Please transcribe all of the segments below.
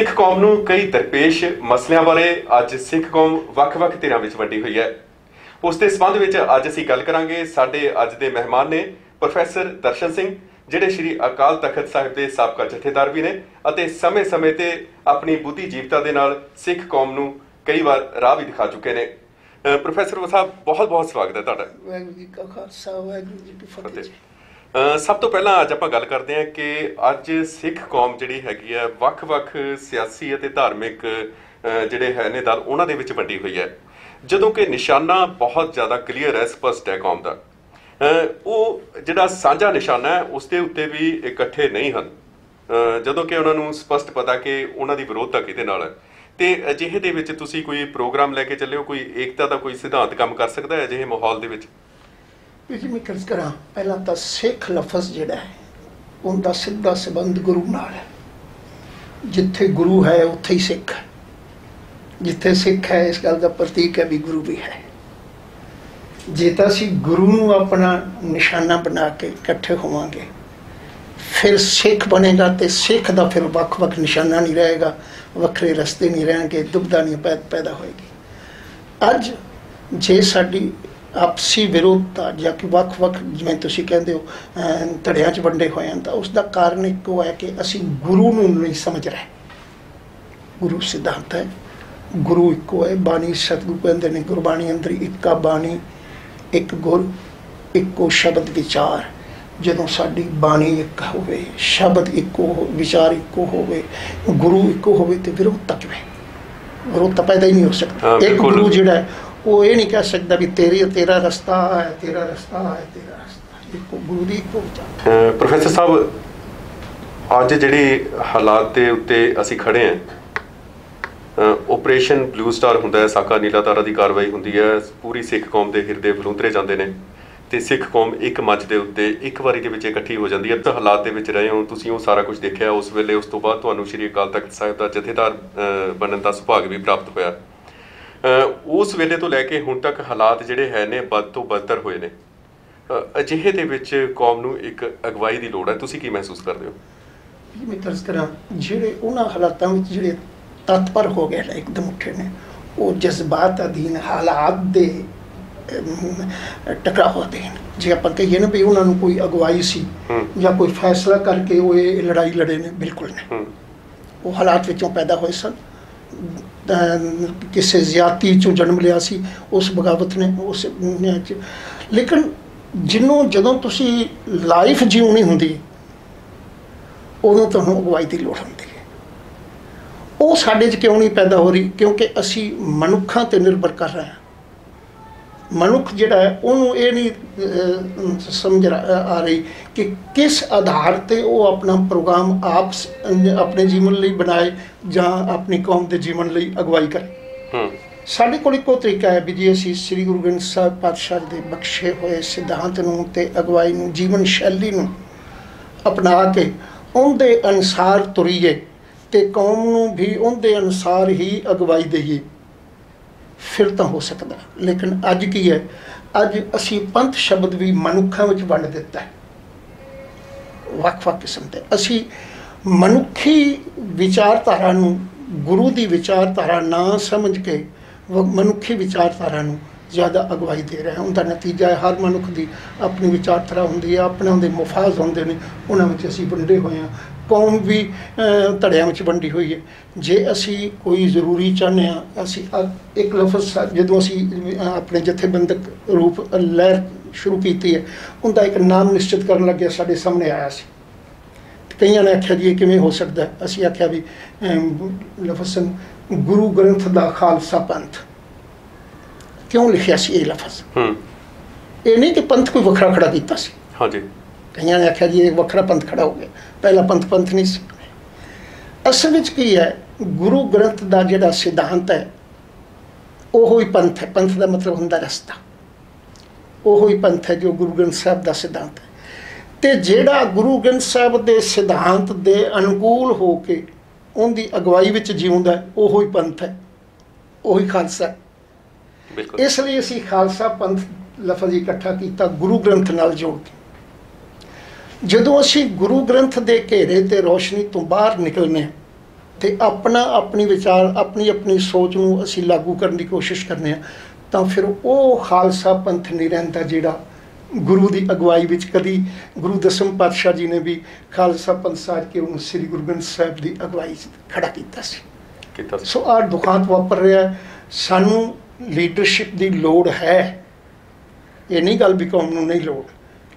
ਸਿੱਖ ਕੌਮ ਨੂੰ ਕਈ ਦਰਪੇਸ਼ ਮਸਲਿਆਂ ਬਾਰੇ ਅੱਜ ਸਿੱਖ ਕੌਮ ਵੱਖ-ਵੱਖ ਧਿਰਾਂ ਵਿੱਚ ਵੰਡੀ ਹੋਈ ਹੈ। ਉਸ ਦੇ ਸੰਬੰਧ ਵਿੱਚ ਅੱਜ ਅਸੀਂ ਗੱਲ ਕਰਾਂਗੇ ਸਾਡੇ ਅੱਜ ਦੇ ਮਹਿਮਾਨ ਨੇ ਪ੍ਰੋਫੈਸਰ ਦਰਸ਼ਨ ਸਿੰਘ ਜਿਹੜੇ ਸ਼੍ਰੀ ਅਕਾਲ ਤਖਤ ਸਾਹਿਬ ਦੇ ਸਾਬਕਾ ਜਥੇਦਾਰ ਵੀ ਨੇ ਅਤੇ ਸਮੇਂ-ਸਮੇਂ ਤੇ ਆਪਣੀ ਬੁੱਧੀ ਜੀਵਤਾ ਦੇ ਨਾਲ ਸਿੱਖ ਕੌਮ ਨੂੰ ਕਈ ਵਾਰ ਰਾਹ ਵੀ ਦਿਖਾ ਚੁੱਕੇ ਨੇ। ਪ੍ਰੋਫੈਸਰ ਸਾਹਿਬ ਬਹੁਤ-ਬਹੁਤ ਸਵਾਗਤ ਹੈ ਤੁਹਾਡਾ। ਵਾਹਿਗੁਰੂ ਜੀ ਕਾ ਖਾਲਸਾ ਵਾਹਿਗੁਰੂ ਜੀ ਕੀ ਫਤਿਹ। ਸਭ ਤੋਂ ਪਹਿਲਾਂ ਅੱਜ ਆਪਾਂ ਗੱਲ ਕਰਦੇ ਹਾਂ ਕਿ ਅੱਜ ਸਿੱਖ ਕੌਮ ਜਿਹੜੀ ਹੈਗੀ ਹੈ, ਵੱਖ-ਵੱਖ ਸਿਆਸੀ ਅਤੇ ਧਾਰਮਿਕ ਜਿਹੜੇ ਹੈ ਨੇ ਦਲ, ਉਹਨਾਂ ਦੇ ਵਿੱਚ ਵੰਡੀ ਹੋਈ ਹੈ। ਜਦੋਂ ਕਿ ਨਿਸ਼ਾਨਾ ਬਹੁਤ ਜ਼ਿਆਦਾ ਕਲੀਅਰ ਹੈ, ਸਪਸ਼ਟ ਹੈ ਕੌਮ ਦਾ। ਉਹ ਜਿਹੜਾ ਸਾਂਝਾ ਨਿਸ਼ਾਨਾ ਹੈ, ਉਸ ਦੇ ਉੱਤੇ ਵੀ ਇਕੱਠੇ ਨਹੀਂ ਹਨ। ਜਦੋਂ ਕਿ ਉਹਨਾਂ ਨੂੰ ਸਪਸ਼ਟ ਪਤਾ ਕਿ ਉਹਨਾਂ ਦੀ ਵਿਰੋਧਤਾ ਕਿਹਦੇ ਨਾਲ ਹੈ। ਤੇ ਅਜਿਹੇ ਦੇ ਵਿੱਚ ਤੁਸੀਂ ਕੋਈ ਪ੍ਰੋਗਰਾਮ ਲੈ ਕੇ ਚੱਲਿਓ ਕੋਈ ਏਕਤਾ ਦਾ ਕੋਈ ਸਿਧਾਂਤ ਕੰਮ ਕਰ ਸਕਦਾ ਹੈ ਅਜਿਹੇ ਮਾਹੌਲ ਦੇ ਵਿੱਚ? ਜੀ ਮੈਂ ਕਰਜ਼ ਕਰਾਂ। ਪਹਿਲਾਂ ਤਾਂ ਸਿੱਖ ਲਫ਼ਜ਼ ਜਿਹੜਾ ਹੈ, ਉਹਦਾ ਸਿੱਧਾ ਸੰਬੰਧ ਗੁਰੂ ਨਾਲ ਹੈ। ਜਿੱਥੇ ਗੁਰੂ ਹੈ, ਉੱਥੇ ਹੀ ਸਿੱਖ ਹੈ। ਜਿੱਥੇ ਸਿੱਖ ਹੈ, ਇਸ ਗੱਲ ਦਾ ਪ੍ਰਤੀਕ ਹੈ ਵੀ ਗੁਰੂ ਵੀ ਹੈ। ਜੇ ਤਾਂ ਅਸੀਂ ਗੁਰੂ ਨੂੰ ਆਪਣਾ ਨਿਸ਼ਾਨਾ ਬਣਾ ਕੇ ਇਕੱਠੇ ਹੋਵਾਂਗੇ, ਫਿਰ ਸਿੱਖ ਬਣੇਗਾ ਤੇ ਸਿੱਖ ਦਾ ਫਿਰ ਵੱਖ-ਵੱਖ ਨਿਸ਼ਾਨਾ ਨਹੀਂ ਰਹੇਗਾ, ਵੱਖਰੇ ਰਸਤੇ ਨਹੀਂ ਰਹਿਣਗੇ ਦੁਬਦਾ ਨਹੀਂ ਪੈ- ਪੈਦਾ ਹੋਏਗੀ। ਅੱਜ ਜੇ ਸਾਡੀ ਆਪਸੀ ਵਿਰੋਧਤਾ ਜਾਂ ਕਿ ਵੱਖ-ਵੱਖ ਜਿਵੇਂ ਤੁਸੀਂ ਕਹਿੰਦੇ ਹੋ ਧੜਿਆਂ 'ਚ ਵੰਡੇ ਹੋਏ ਹਨ ਤਾਂ ਉਸ ਦਾ ਕਾਰਨ ਇੱਕੋ ਹੈ ਕਿ ਅਸੀਂ ਗੁਰੂ ਨੂੰ ਨਹੀਂ ਸਮਝ ਰਹੇ। ਗੁਰੂ ਸਿਧਾਂਤ ਹੈ। ਗੁਰੂ ਇੱਕੋ ਹੈ ਬਾਣੀ ਸਤਿਗੁਰੂ ਕਹਿੰਦੇ ਨੇ ਗੁਰਬਾਣੀ ਅੰਦਰ ਇੱਕਾ ਬਾਣੀ ਇੱਕ ਗੁਰ ਇੱਕੋ ਸ਼ਬਦ ਵਿਚਾਰ। ਜਦੋਂ ਸਾਡੀ ਬਾਣੀ ਇੱਕ ਹੋਵੇ ਸ਼ਬਦ ਇੱਕੋ ਵਿਚਾਰ ਇੱਕੋ ਹੋਵੇ ਗੁਰੂ ਇੱਕੋ ਹੋਵੇ ਤੇ ਵਿਰੋਧਤਾ ਕਿਵੇਂ? ਵਿਰੋਧਤਾ ਪੈਦਾ ਹੀ ਨਹੀਂ ਹੋ ਸਕਦਾ। ਇੱਕ। ਗੁਰੂ ਜਿਹੜਾ ਉਹ ਇਹ ਨਹੀਂ ਕਹਿ ਸਕਦਾ ਵੀ ਤੇਰੀ ਤੇਰਾ ਰਸਤਾ ਹੈ, ਤੇਰਾ ਰਸਤਾ ਹੈ, ਤੇਰਾ ਰਸਤਾ ਇੱਕੋ ਗੁਰੂ ਦੀ ਇੱਕੋ ਵਿਚਾਰ। ਪ੍ਰੋਫੈਸਰ ਸਾਹਿਬ, ਅੱਜ ਜਿਹੜੇ ਹਾਲਾਤ ਦੇ ਉੱਤੇ ਅਸੀਂ ਖੜੇ ਹਾਂ ਆਪਰੇਸ਼ਨ ਬਲੂ ਸਟਾਰ ਹੁੰਦਾ ਹੈ, ਸਾਕਾ ਨੀਲਾ ਤਾਰਾ ਦੀ ਕਾਰਵਾਈ ਹੁੰਦੀ ਹੈ, ਪੂਰੀ ਸਿੱਖ ਕੌਮ ਦੇ ਹਿਰਦੇ ਬਲੂੰਦਰੇ ਜਾਂਦੇ ਨੇ ਤੇ ਸਿੱਖ ਕੌਮ ਇੱਕ ਮੱਝ ਦੇ ਉੱਤੇ ਇੱਕ ਵਾਰੀ ਦੇ ਵਿੱਚ ਇਕੱਠੀ ਹੋ ਜਾਂਦੀ ਹੈ। ਤਾਂ ਹਾਲਾਤ ਦੇ ਵਿੱਚ ਰਹੇ ਹੋ, ਤੁਸੀਂ ਉਹ ਸਾਰਾ ਕੁਝ ਦੇਖਿਆ, ਉਸ ਵੇਲੇ ਉਸ ਤੋਂ ਬਾਅਦ ਤੁਹਾਨੂੰ ਸ਼੍ਰੀ ਅਕਾਲ ਤਖਤ ਸਾਹਿਬ ਦਾ ਜਥੇਦਾਰ ਬਣਨ ਦਾ ਸੁਭਾਗ ਵੀ ਪ੍ਰਾਪਤ ਹੋਇਆ। ਉਸ ਵੇਲੇ ਤੋਂ ਲੈ ਕੇ ਹੁਣ ਤੱਕ ਹਾਲਾਤ ਜਿਹੜੇ ਹੈ ਨੇ ਬਦ ਤੋਂ ਬਦਤਰ ਹੋਏ ਨੇ। ਅਜਿਹੇ ਦੇ ਵਿੱਚ ਕੌਮ ਨੂੰ ਇੱਕ ਅਗਵਾਈ ਦੀ ਲੋੜ ਹੈ। ਤੁਸੀਂ ਕੀ ਮਹਿਸੂਸ ਕਰਦੇ ਹੋ? ਮੈਂ ਤਰਸ ਕਰਾਂ ਜਿਹੜੇ ਉਹਨਾਂ ਹਾਲਾਤਾਂ ਵਿੱਚ ਜਿਹੜੇ ਤਤਪਰ ਹੋ ਗਏ ਨੇ ਇੱਕਦਮ ਉੱਠੇ ਨੇ ਉਹ ਜਜ਼ਬਾਤ ਅਧੀਨ ਹਾਲਾਤ ਦੇ ਅਮ, ਟਕਰਾਅ ਅਧੀਨ ਜੇ ਆਪਾਂ ਕਹੀਏ ਨਾ ਵੀ ਉਹਨਾਂ ਨੂੰ ਕੋਈ ਅਗਵਾਈ ਸੀ। ਜਾਂ ਕੋਈ ਫੈਸਲਾ ਕਰਕੇ ਉਹ ਇਹ ਲੜਾਈ ਲੜੇ ਨੇ ਬਿਲਕੁਲ ਨਹੀਂ। ਉਹ ਹਾਲਾਤ ਵਿੱਚੋਂ ਪੈਦਾ ਹੋਏ ਸਨ। ਕਿਸੇ ਜ਼ਿਆਤੀ ਚੋਂ ਜਨਮ ਲਿਆ ਸੀ, ਉਸ ਬਗਾਵਤ ਨੇ, ਉਸ ਚ। ਲੇਕਿਨ ਜਿਹਨੂੰ ਜਦੋਂ ਤੁਸੀਂ ਲਾਈਫ ਜਿਉਣੀ ਹੁੰਦੀ ਉਦੋਂ ਤੁਹਾਨੂੰ ਅਗਵਾਈ ਦੀ ਲੋੜ ਹੁੰਦੀ ਹੈ। ਉਹ ਸਾਡੇ 'ਚ ਕਿਉਂ ਨਹੀਂ ਪੈਦਾ ਹੋ ਰਹੀ? ਕਿਉਂਕਿ ਅਸੀਂ ਮਨੁੱਖਾਂ ਤੇ ਨਿਰਭਰ ਕਰ ਰਹੇ ਹਾਂ। ਮਨੁੱਖ ਜਿਹੜਾ ਹੈ ਉਹਨੂੰ ਇਹ ਨਹੀਂ ਸਮਝ ਆ ਰਹੀ ਕਿ ਕਿਸ ਆਧਾਰ ਤੇ ਉਹ ਆਪਣਾ ਪ੍ਰੋਗਰਾਮ ਆਪ ਆਪਣੇ ਜੀਵਨ ਲਈ ਬਣਾਏ ਜਾਂ ਆਪਣੀ ਕੌਮ ਦੇ ਜੀਵਨ ਲਈ ਅਗਵਾਈ ਕਰੇ। ਸਾਡੇ ਕੋਲ ਇੱਕੋ ਤਰੀਕਾ ਹੈ ਵੀ ਜੇ ਅਸੀਂ ਸ੍ਰੀ ਗੁਰੂ ਗ੍ਰੰਥ ਸਾਹਿਬ ਪਾਤਸ਼ਾਹ ਦੇ ਬਖਸ਼ੇ ਹੋਏ ਸਿਧਾਂਤ ਨੂੰ ਤੇ ਅਗਵਾਈ ਨੂੰ ਜੀਵਨ ਸ਼ੈਲੀ ਨੂੰ ਅਪਣਾ ਕੇ ਉਹਦੇ ਅਨੁਸਾਰ ਤੁਰੀਏ ਤੇ ਕੌਮ ਨੂੰ ਵੀ ਉਹਦੇ ਅਨੁਸਾਰ ਹੀ ਅਗਵਾਈ ਦਈਏ। ਫਿਰ ਤਾਂ ਹੋ ਸਕਦਾ ਲੇਕਿਨ ਅੱਜ ਕੀ ਹੈ? ਅੱਜ ਅਸੀਂ ਪੰਥ ਸ਼ਬਦ ਵੀ ਮਨੁੱਖਾਂ ਵਿੱਚ ਵੰਡ ਦਿੱਤਾ ਹੈ। ਵੱਖ-ਵੱਖ ਕਿਸਮ ਦੇ। ਅਸੀਂ ਮਨੁੱਖੀ ਵਿਚਾਰਧਾਰਾ ਨੂੰ, ਗੁਰੂ ਦੀ ਵਿਚਾਰਧਾਰਾ ਨਾ ਸਮਝ ਕੇ ਮਨੁੱਖੀ ਵਿਚਾਰਧਾਰਾ ਨੂੰ ਜ਼ਿਆਦਾ ਅਗਵਾਈ ਦੇ ਰਿਹਾ ਉਹਦਾ ਨਤੀਜਾ ਹੈ ਹਰ ਮਨੁੱਖ ਦੀ ਆਪਣੀ ਵਿਚਾਰਧਾਰਾ ਹੁੰਦੀ ਹੈ, ਆਪਣੇ ਉਹਦੇ ਮਫਾਜ਼ ਹੁੰਦੇ ਨੇ, ਉਹਨਾਂ ਵਿੱਚ ਅਸੀਂ ਵੰਡੇ ਹੋਏ ਹਾਂ। ਕੌਮ ਵੀ ਧੜਿਆਂ ਵਿੱਚ ਵੰਡੀ ਹੋਈ ਹੈ। ਜੇ ਅਸੀਂ ਕੋਈ ਜ਼ਰੂਰੀ ਚਾਹੁੰਦੇ ਹਾਂ, ਅਸੀਂ ਇੱਕ ਲਫ਼ਜ਼ ਜਦੋਂ ਅਸੀਂ ਆਪਣੇ ਜਥੇਬੰਦਕ ਰੂਪ ਲਹਿਰ ਸ਼ੁਰੂ ਕੀਤੀ ਹੈ, ਉਹਦਾ ਇੱਕ ਨਾਮ ਨਿਸ਼ਚਿਤ ਕਰਨ ਲੱਗਿਆ, ਸਾਡੇ ਸਾਹਮਣੇ ਆਇਆ ਸੀ। ਕਈਆਂ ਨੇ ਆਖਿਆ ਜੀ, ਇਹ ਕਿਵੇਂ ਹੋ ਸਕਦਾ ਅਸੀਂ ਆਖਿਆ ਵੀ ਲਫ਼ਜ਼ ਗੁਰੂ ਗ੍ਰੰਥ ਦਾ ਖਾਲਸਾ ਪੰਥ। ਕਿਉਂ ਲਿਖਿਆ ਸੀ ਇਹ ਲਫ਼ਜ਼? ਹੂੰ। ਇਹ ਨਹੀਂ ਕਿ ਪੰਥ ਕੋਈ ਵੱਖਰਾ ਖੜਾ ਕੀਤਾ ਸੀ। ਹਾਂਜੀ। ਕਈਆਂ ਨੇ ਆਖਿਆ ਜੀ ਇਹ ਵੱਖਰਾ ਪੰਥ ਖੜਾ ਹੋ ਗਿਆ। ਪਹਿਲਾ ਪੰਥ ਪੰਥ ਨਹੀਂ ਸੀ। ਅਸਲ ਵਿੱਚ ਕੀ ਹੈ? ਗੁਰੂ ਗ੍ਰੰਥ ਦਾ ਜਿਹੜਾ ਸਿਧਾਂਤ ਹੈ ਉਹੋ ਹੀ ਪੰਥ ਹੈ। ਪੰਥ ਦਾ ਮਤਲਬ ਹੁੰਦਾ ਰਸਤਾ। ਉਹੋ ਹੀ ਪੰਥ ਹੈ ਜੋ ਗੁਰੂ ਗ੍ਰੰਥ ਸਾਹਿਬ ਦਾ ਸਿਧਾਂਤ ਹੈ। ਤੇ ਜਿਹੜਾ ਗੁਰੂ ਗ੍ਰੰਥ ਸਾਹਿਬ ਦੇ ਸਿਧਾਂਤ ਦੇ ਅਨੁਕੂਲ ਹੋ ਕੇ ਉਹਦੀ ਅਗਵਾਈ ਵਿੱਚ ਜਿਉਂਦਾ ਉਹੋ ਹੀ ਪੰਥ ਹੈ। ਉਹੀ ਖਾਲਸਾ ਹੈ। ਇਸ ਲਈ ਅਸੀਂ ਖਾਲਸਾ ਪੰਥ ਲਫ਼ਜ਼ ਇਕੱਠਾ ਕੀਤਾ ਗੁਰੂ ਗ੍ਰੰਥ ਨਾਲ ਜੋੜ ਕੇ। ਜਦੋਂ ਅਸੀਂ ਗੁਰੂ ਗ੍ਰੰਥ ਦੇ ਘੇਰੇ ਤੇ ਰੋਸ਼ਨੀ ਤੋਂ ਬਾਹਰ ਨਿਕਲਨੇ ਤੇ ਆਪਣਾ ਆਪਣੀ ਵਿਚਾਰ ਆਪਣੀ ਆਪਣੀ ਸੋਚ ਨੂੰ ਅਸੀਂ ਲਾਗੂ ਕਰਨ ਦੀ ਕੋਸ਼ਿਸ਼ ਕਰਨੇ ਆ ਤਾਂ ਫਿਰ ਉਹ ਖਾਲਸਾ ਪੰਥ ਨਹੀਂ ਰਹਿੰਦਾ ਜਿਹੜਾ ਗੁਰੂ ਦੀ ਅਗਵਾਈ ਵਿੱਚ ਕਦੀ ਗੁਰੂ ਦਸਮ ਪਾਤਸ਼ਾਹ ਜੀ ਨੇ ਵੀ ਖਾਲਸਾ ਪੰਥ ਸਾਜ ਕੇ ਉਹਨੂੰ ਸ੍ਰੀ ਗੁਰੂ ਗ੍ਰੰਥ ਸਾਹਿਬ ਦੀ ਅਗਵਾਈ 'ਚ ਖੜਾ ਕੀਤਾ ਸੀ। ਕੀਤਾ ਸੀ। ਆਹ ਦੁਖਾਂਤ ਵਾਪਰ ਰਿਹਾ। ਸਾਨੂੰ ਲੀਡਰਸ਼ਿਪ ਦੀ ਲੋੜ ਹੈ। ਇਹ ਨਹੀਂ ਗੱਲ ਵੀ ਕੌਮ ਨੂੰ ਨਹੀਂ ਲੋੜ।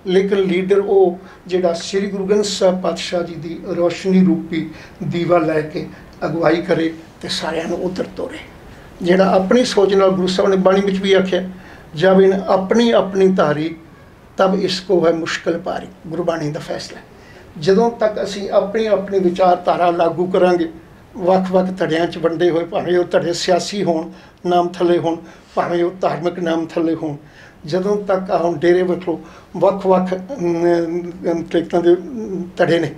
ਲੇਕਿਨ ਲੀਡਰ ਉਹ ਜਿਹੜਾ ਸ੍ਰੀ ਗੁਰੂ ਗ੍ਰੰਥ ਸਾਹਿਬ ਪਾਤਸ਼ਾਹ ਜੀ ਦੀ ਰੋਸ਼ਨੀ ਰੂਪੀ ਦੀਵਾ ਲੈ ਕੇ ਅਗਵਾਈ ਕਰੇ ਤੇ ਸਾਰਿਆਂ ਨੂੰ ਉਧਰ ਤੋਰੇ। ਜਿਹੜਾ ਆਪਣੀ ਸੋਚ ਨਾਲ ਗੁਰੂ ਸਾਹਿਬ ਨੇ ਬਾਣੀ ਵਿੱਚ ਵੀ ਆਖਿਆ ਜਬ ਇਨ ਆਪਣੀ ਆਪਣੀ ਧਾਰੀ, ਤਬ ਇਸ ਕੋ ਹੈ ਮੁਸ਼ਕਲ ਪਾਰੀ। ਗੁਰਬਾਣੀ ਦਾ ਫੈਸਲਾ ਜਦੋਂ ਤੱਕ ਅਸੀਂ ਆਪਣੀ ਆਪਣੀ ਵਿਚਾਰਧਾਰਾ ਲਾਗੂ ਕਰਾਂਗੇ ਵੱਖ-ਵੱਖ ਧੜਿਆਂ 'ਚ ਵੰਡੇ ਹੋਏ ਭਾਵੇਂ ਉਹ ਧੜੇ ਸਿਆਸੀ ਹੋਣ ਨਾਮ ਥੱਲੇ ਹੋਣ ਭਾਵੇਂ ਉਹ ਧਾਰਮਿਕ ਨਾਮ ਥੱਲੇ ਹੋਣ। ਜਦੋਂ ਤੱਕ ਆਹ ਹੁਣ ਡੇਰੇ ਵੇਖੋ ਵੱਖ-ਵੱਖ ਤਰੀਕਾਂ ਦੇ ਧੜੇ ਨੇ।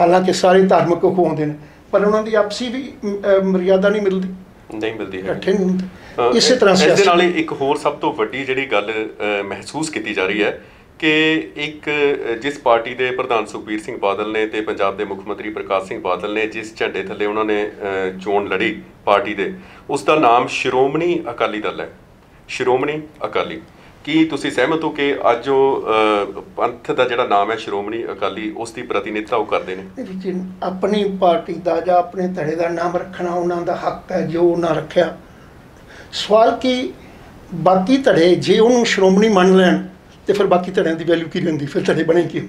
ਹਾਲਾਂਕਿ ਸਾਰੇ ਧਾਰਮਿਕ ਹੋਉਂਦੇ ਨੇ ਪਰ ਉਹਨਾਂ ਦੀ ਆਪਸੀ ਵੀ ਮਰਿਆਦਾ ਨਹੀਂ ਮਿਲਦੀ। ਨਹੀਂ ਮਿਲਦੀ ਹੈ ਇਕੱਠੇ ਨਹੀਂ ਹੁੰਦੇ। ਇਸੇ ਤਰ੍ਹਾਂ ਇਸ ਦੇ ਨਾਲ ਇੱਕ ਹੋਰ ਸਭ ਤੋਂ ਵੱਡੀ ਜਿਹੜੀ ਗੱਲ ਮਹਿਸੂਸ ਕੀਤੀ ਜਾ ਰਹੀ ਹੈ ਕਿ ਇੱਕ ਜਿਸ ਪਾਰਟੀ ਦੇ ਪ੍ਰਧਾਨ ਸੁਖਬੀਰ ਸਿੰਘ ਬਾਦਲ ਨੇ ਤੇ ਪੰਜਾਬ ਦੇ ਮੁੱਖ ਮੰਤਰੀ ਪ੍ਰਕਾਸ਼ ਸਿੰਘ ਬਾਦਲ ਨੇ ਜਿਸ ਝੰਡੇ ਥੱਲੇ ਉਹਨਾਂ ਨੇ ਚੋਣ ਲੜੀ ਪਾਰਟੀ ਦੇ, ਉਸ ਦਾ ਨਾਮ ਸ਼੍ਰੋਮਣੀ ਅਕਾਲੀ ਦਲ ਹੈ। ਸ਼੍ਰੋਮਣੀ ਅਕਾਲੀ। ਕੀ ਤੁਸੀਂ ਸਹਿਮਤ ਹੋ ਕਿ ਅੱਜ ਉਹ ਪੰਥ ਦਾ ਜਿਹੜਾ ਨਾਮ ਹੈ ਸ਼੍ਰੋਮਣੀ ਅਕਾਲੀ, ਉਸ ਦੀ ਪ੍ਰਤੀਨਿਧਤਾ ਉਹ ਕਰਦੇ ਨੇ? ਜੀ, ਆਪਣੀ ਪਾਰਟੀ ਦਾ ਜਾਂ ਆਪਣੇ ਧੜੇ ਦਾ ਨਾਮ ਰੱਖਣਾ ਉਹਨਾਂ ਦਾ ਹੱਕ ਹੈ, ਜੋ ਉਹਨਾਂ ਰੱਖਿਆ। ਸਵਾਲ ਕੀ, ਬਾਕੀ ਧੜੇ ਜੇ ਉਹਨੂੰ ਸ਼੍ਰੋਮਣੀ ਮੰਨ ਲੈਣ ਤੇ ਫਿਰ ਬਾਕੀ ਧੜਿਆਂ ਦੀ ਵੈਲਿਊ ਕੀ ਰਹਿੰਦੀ? ਫਿਰ ਧੜੇ ਬਣੇ ਕਿਉਂ?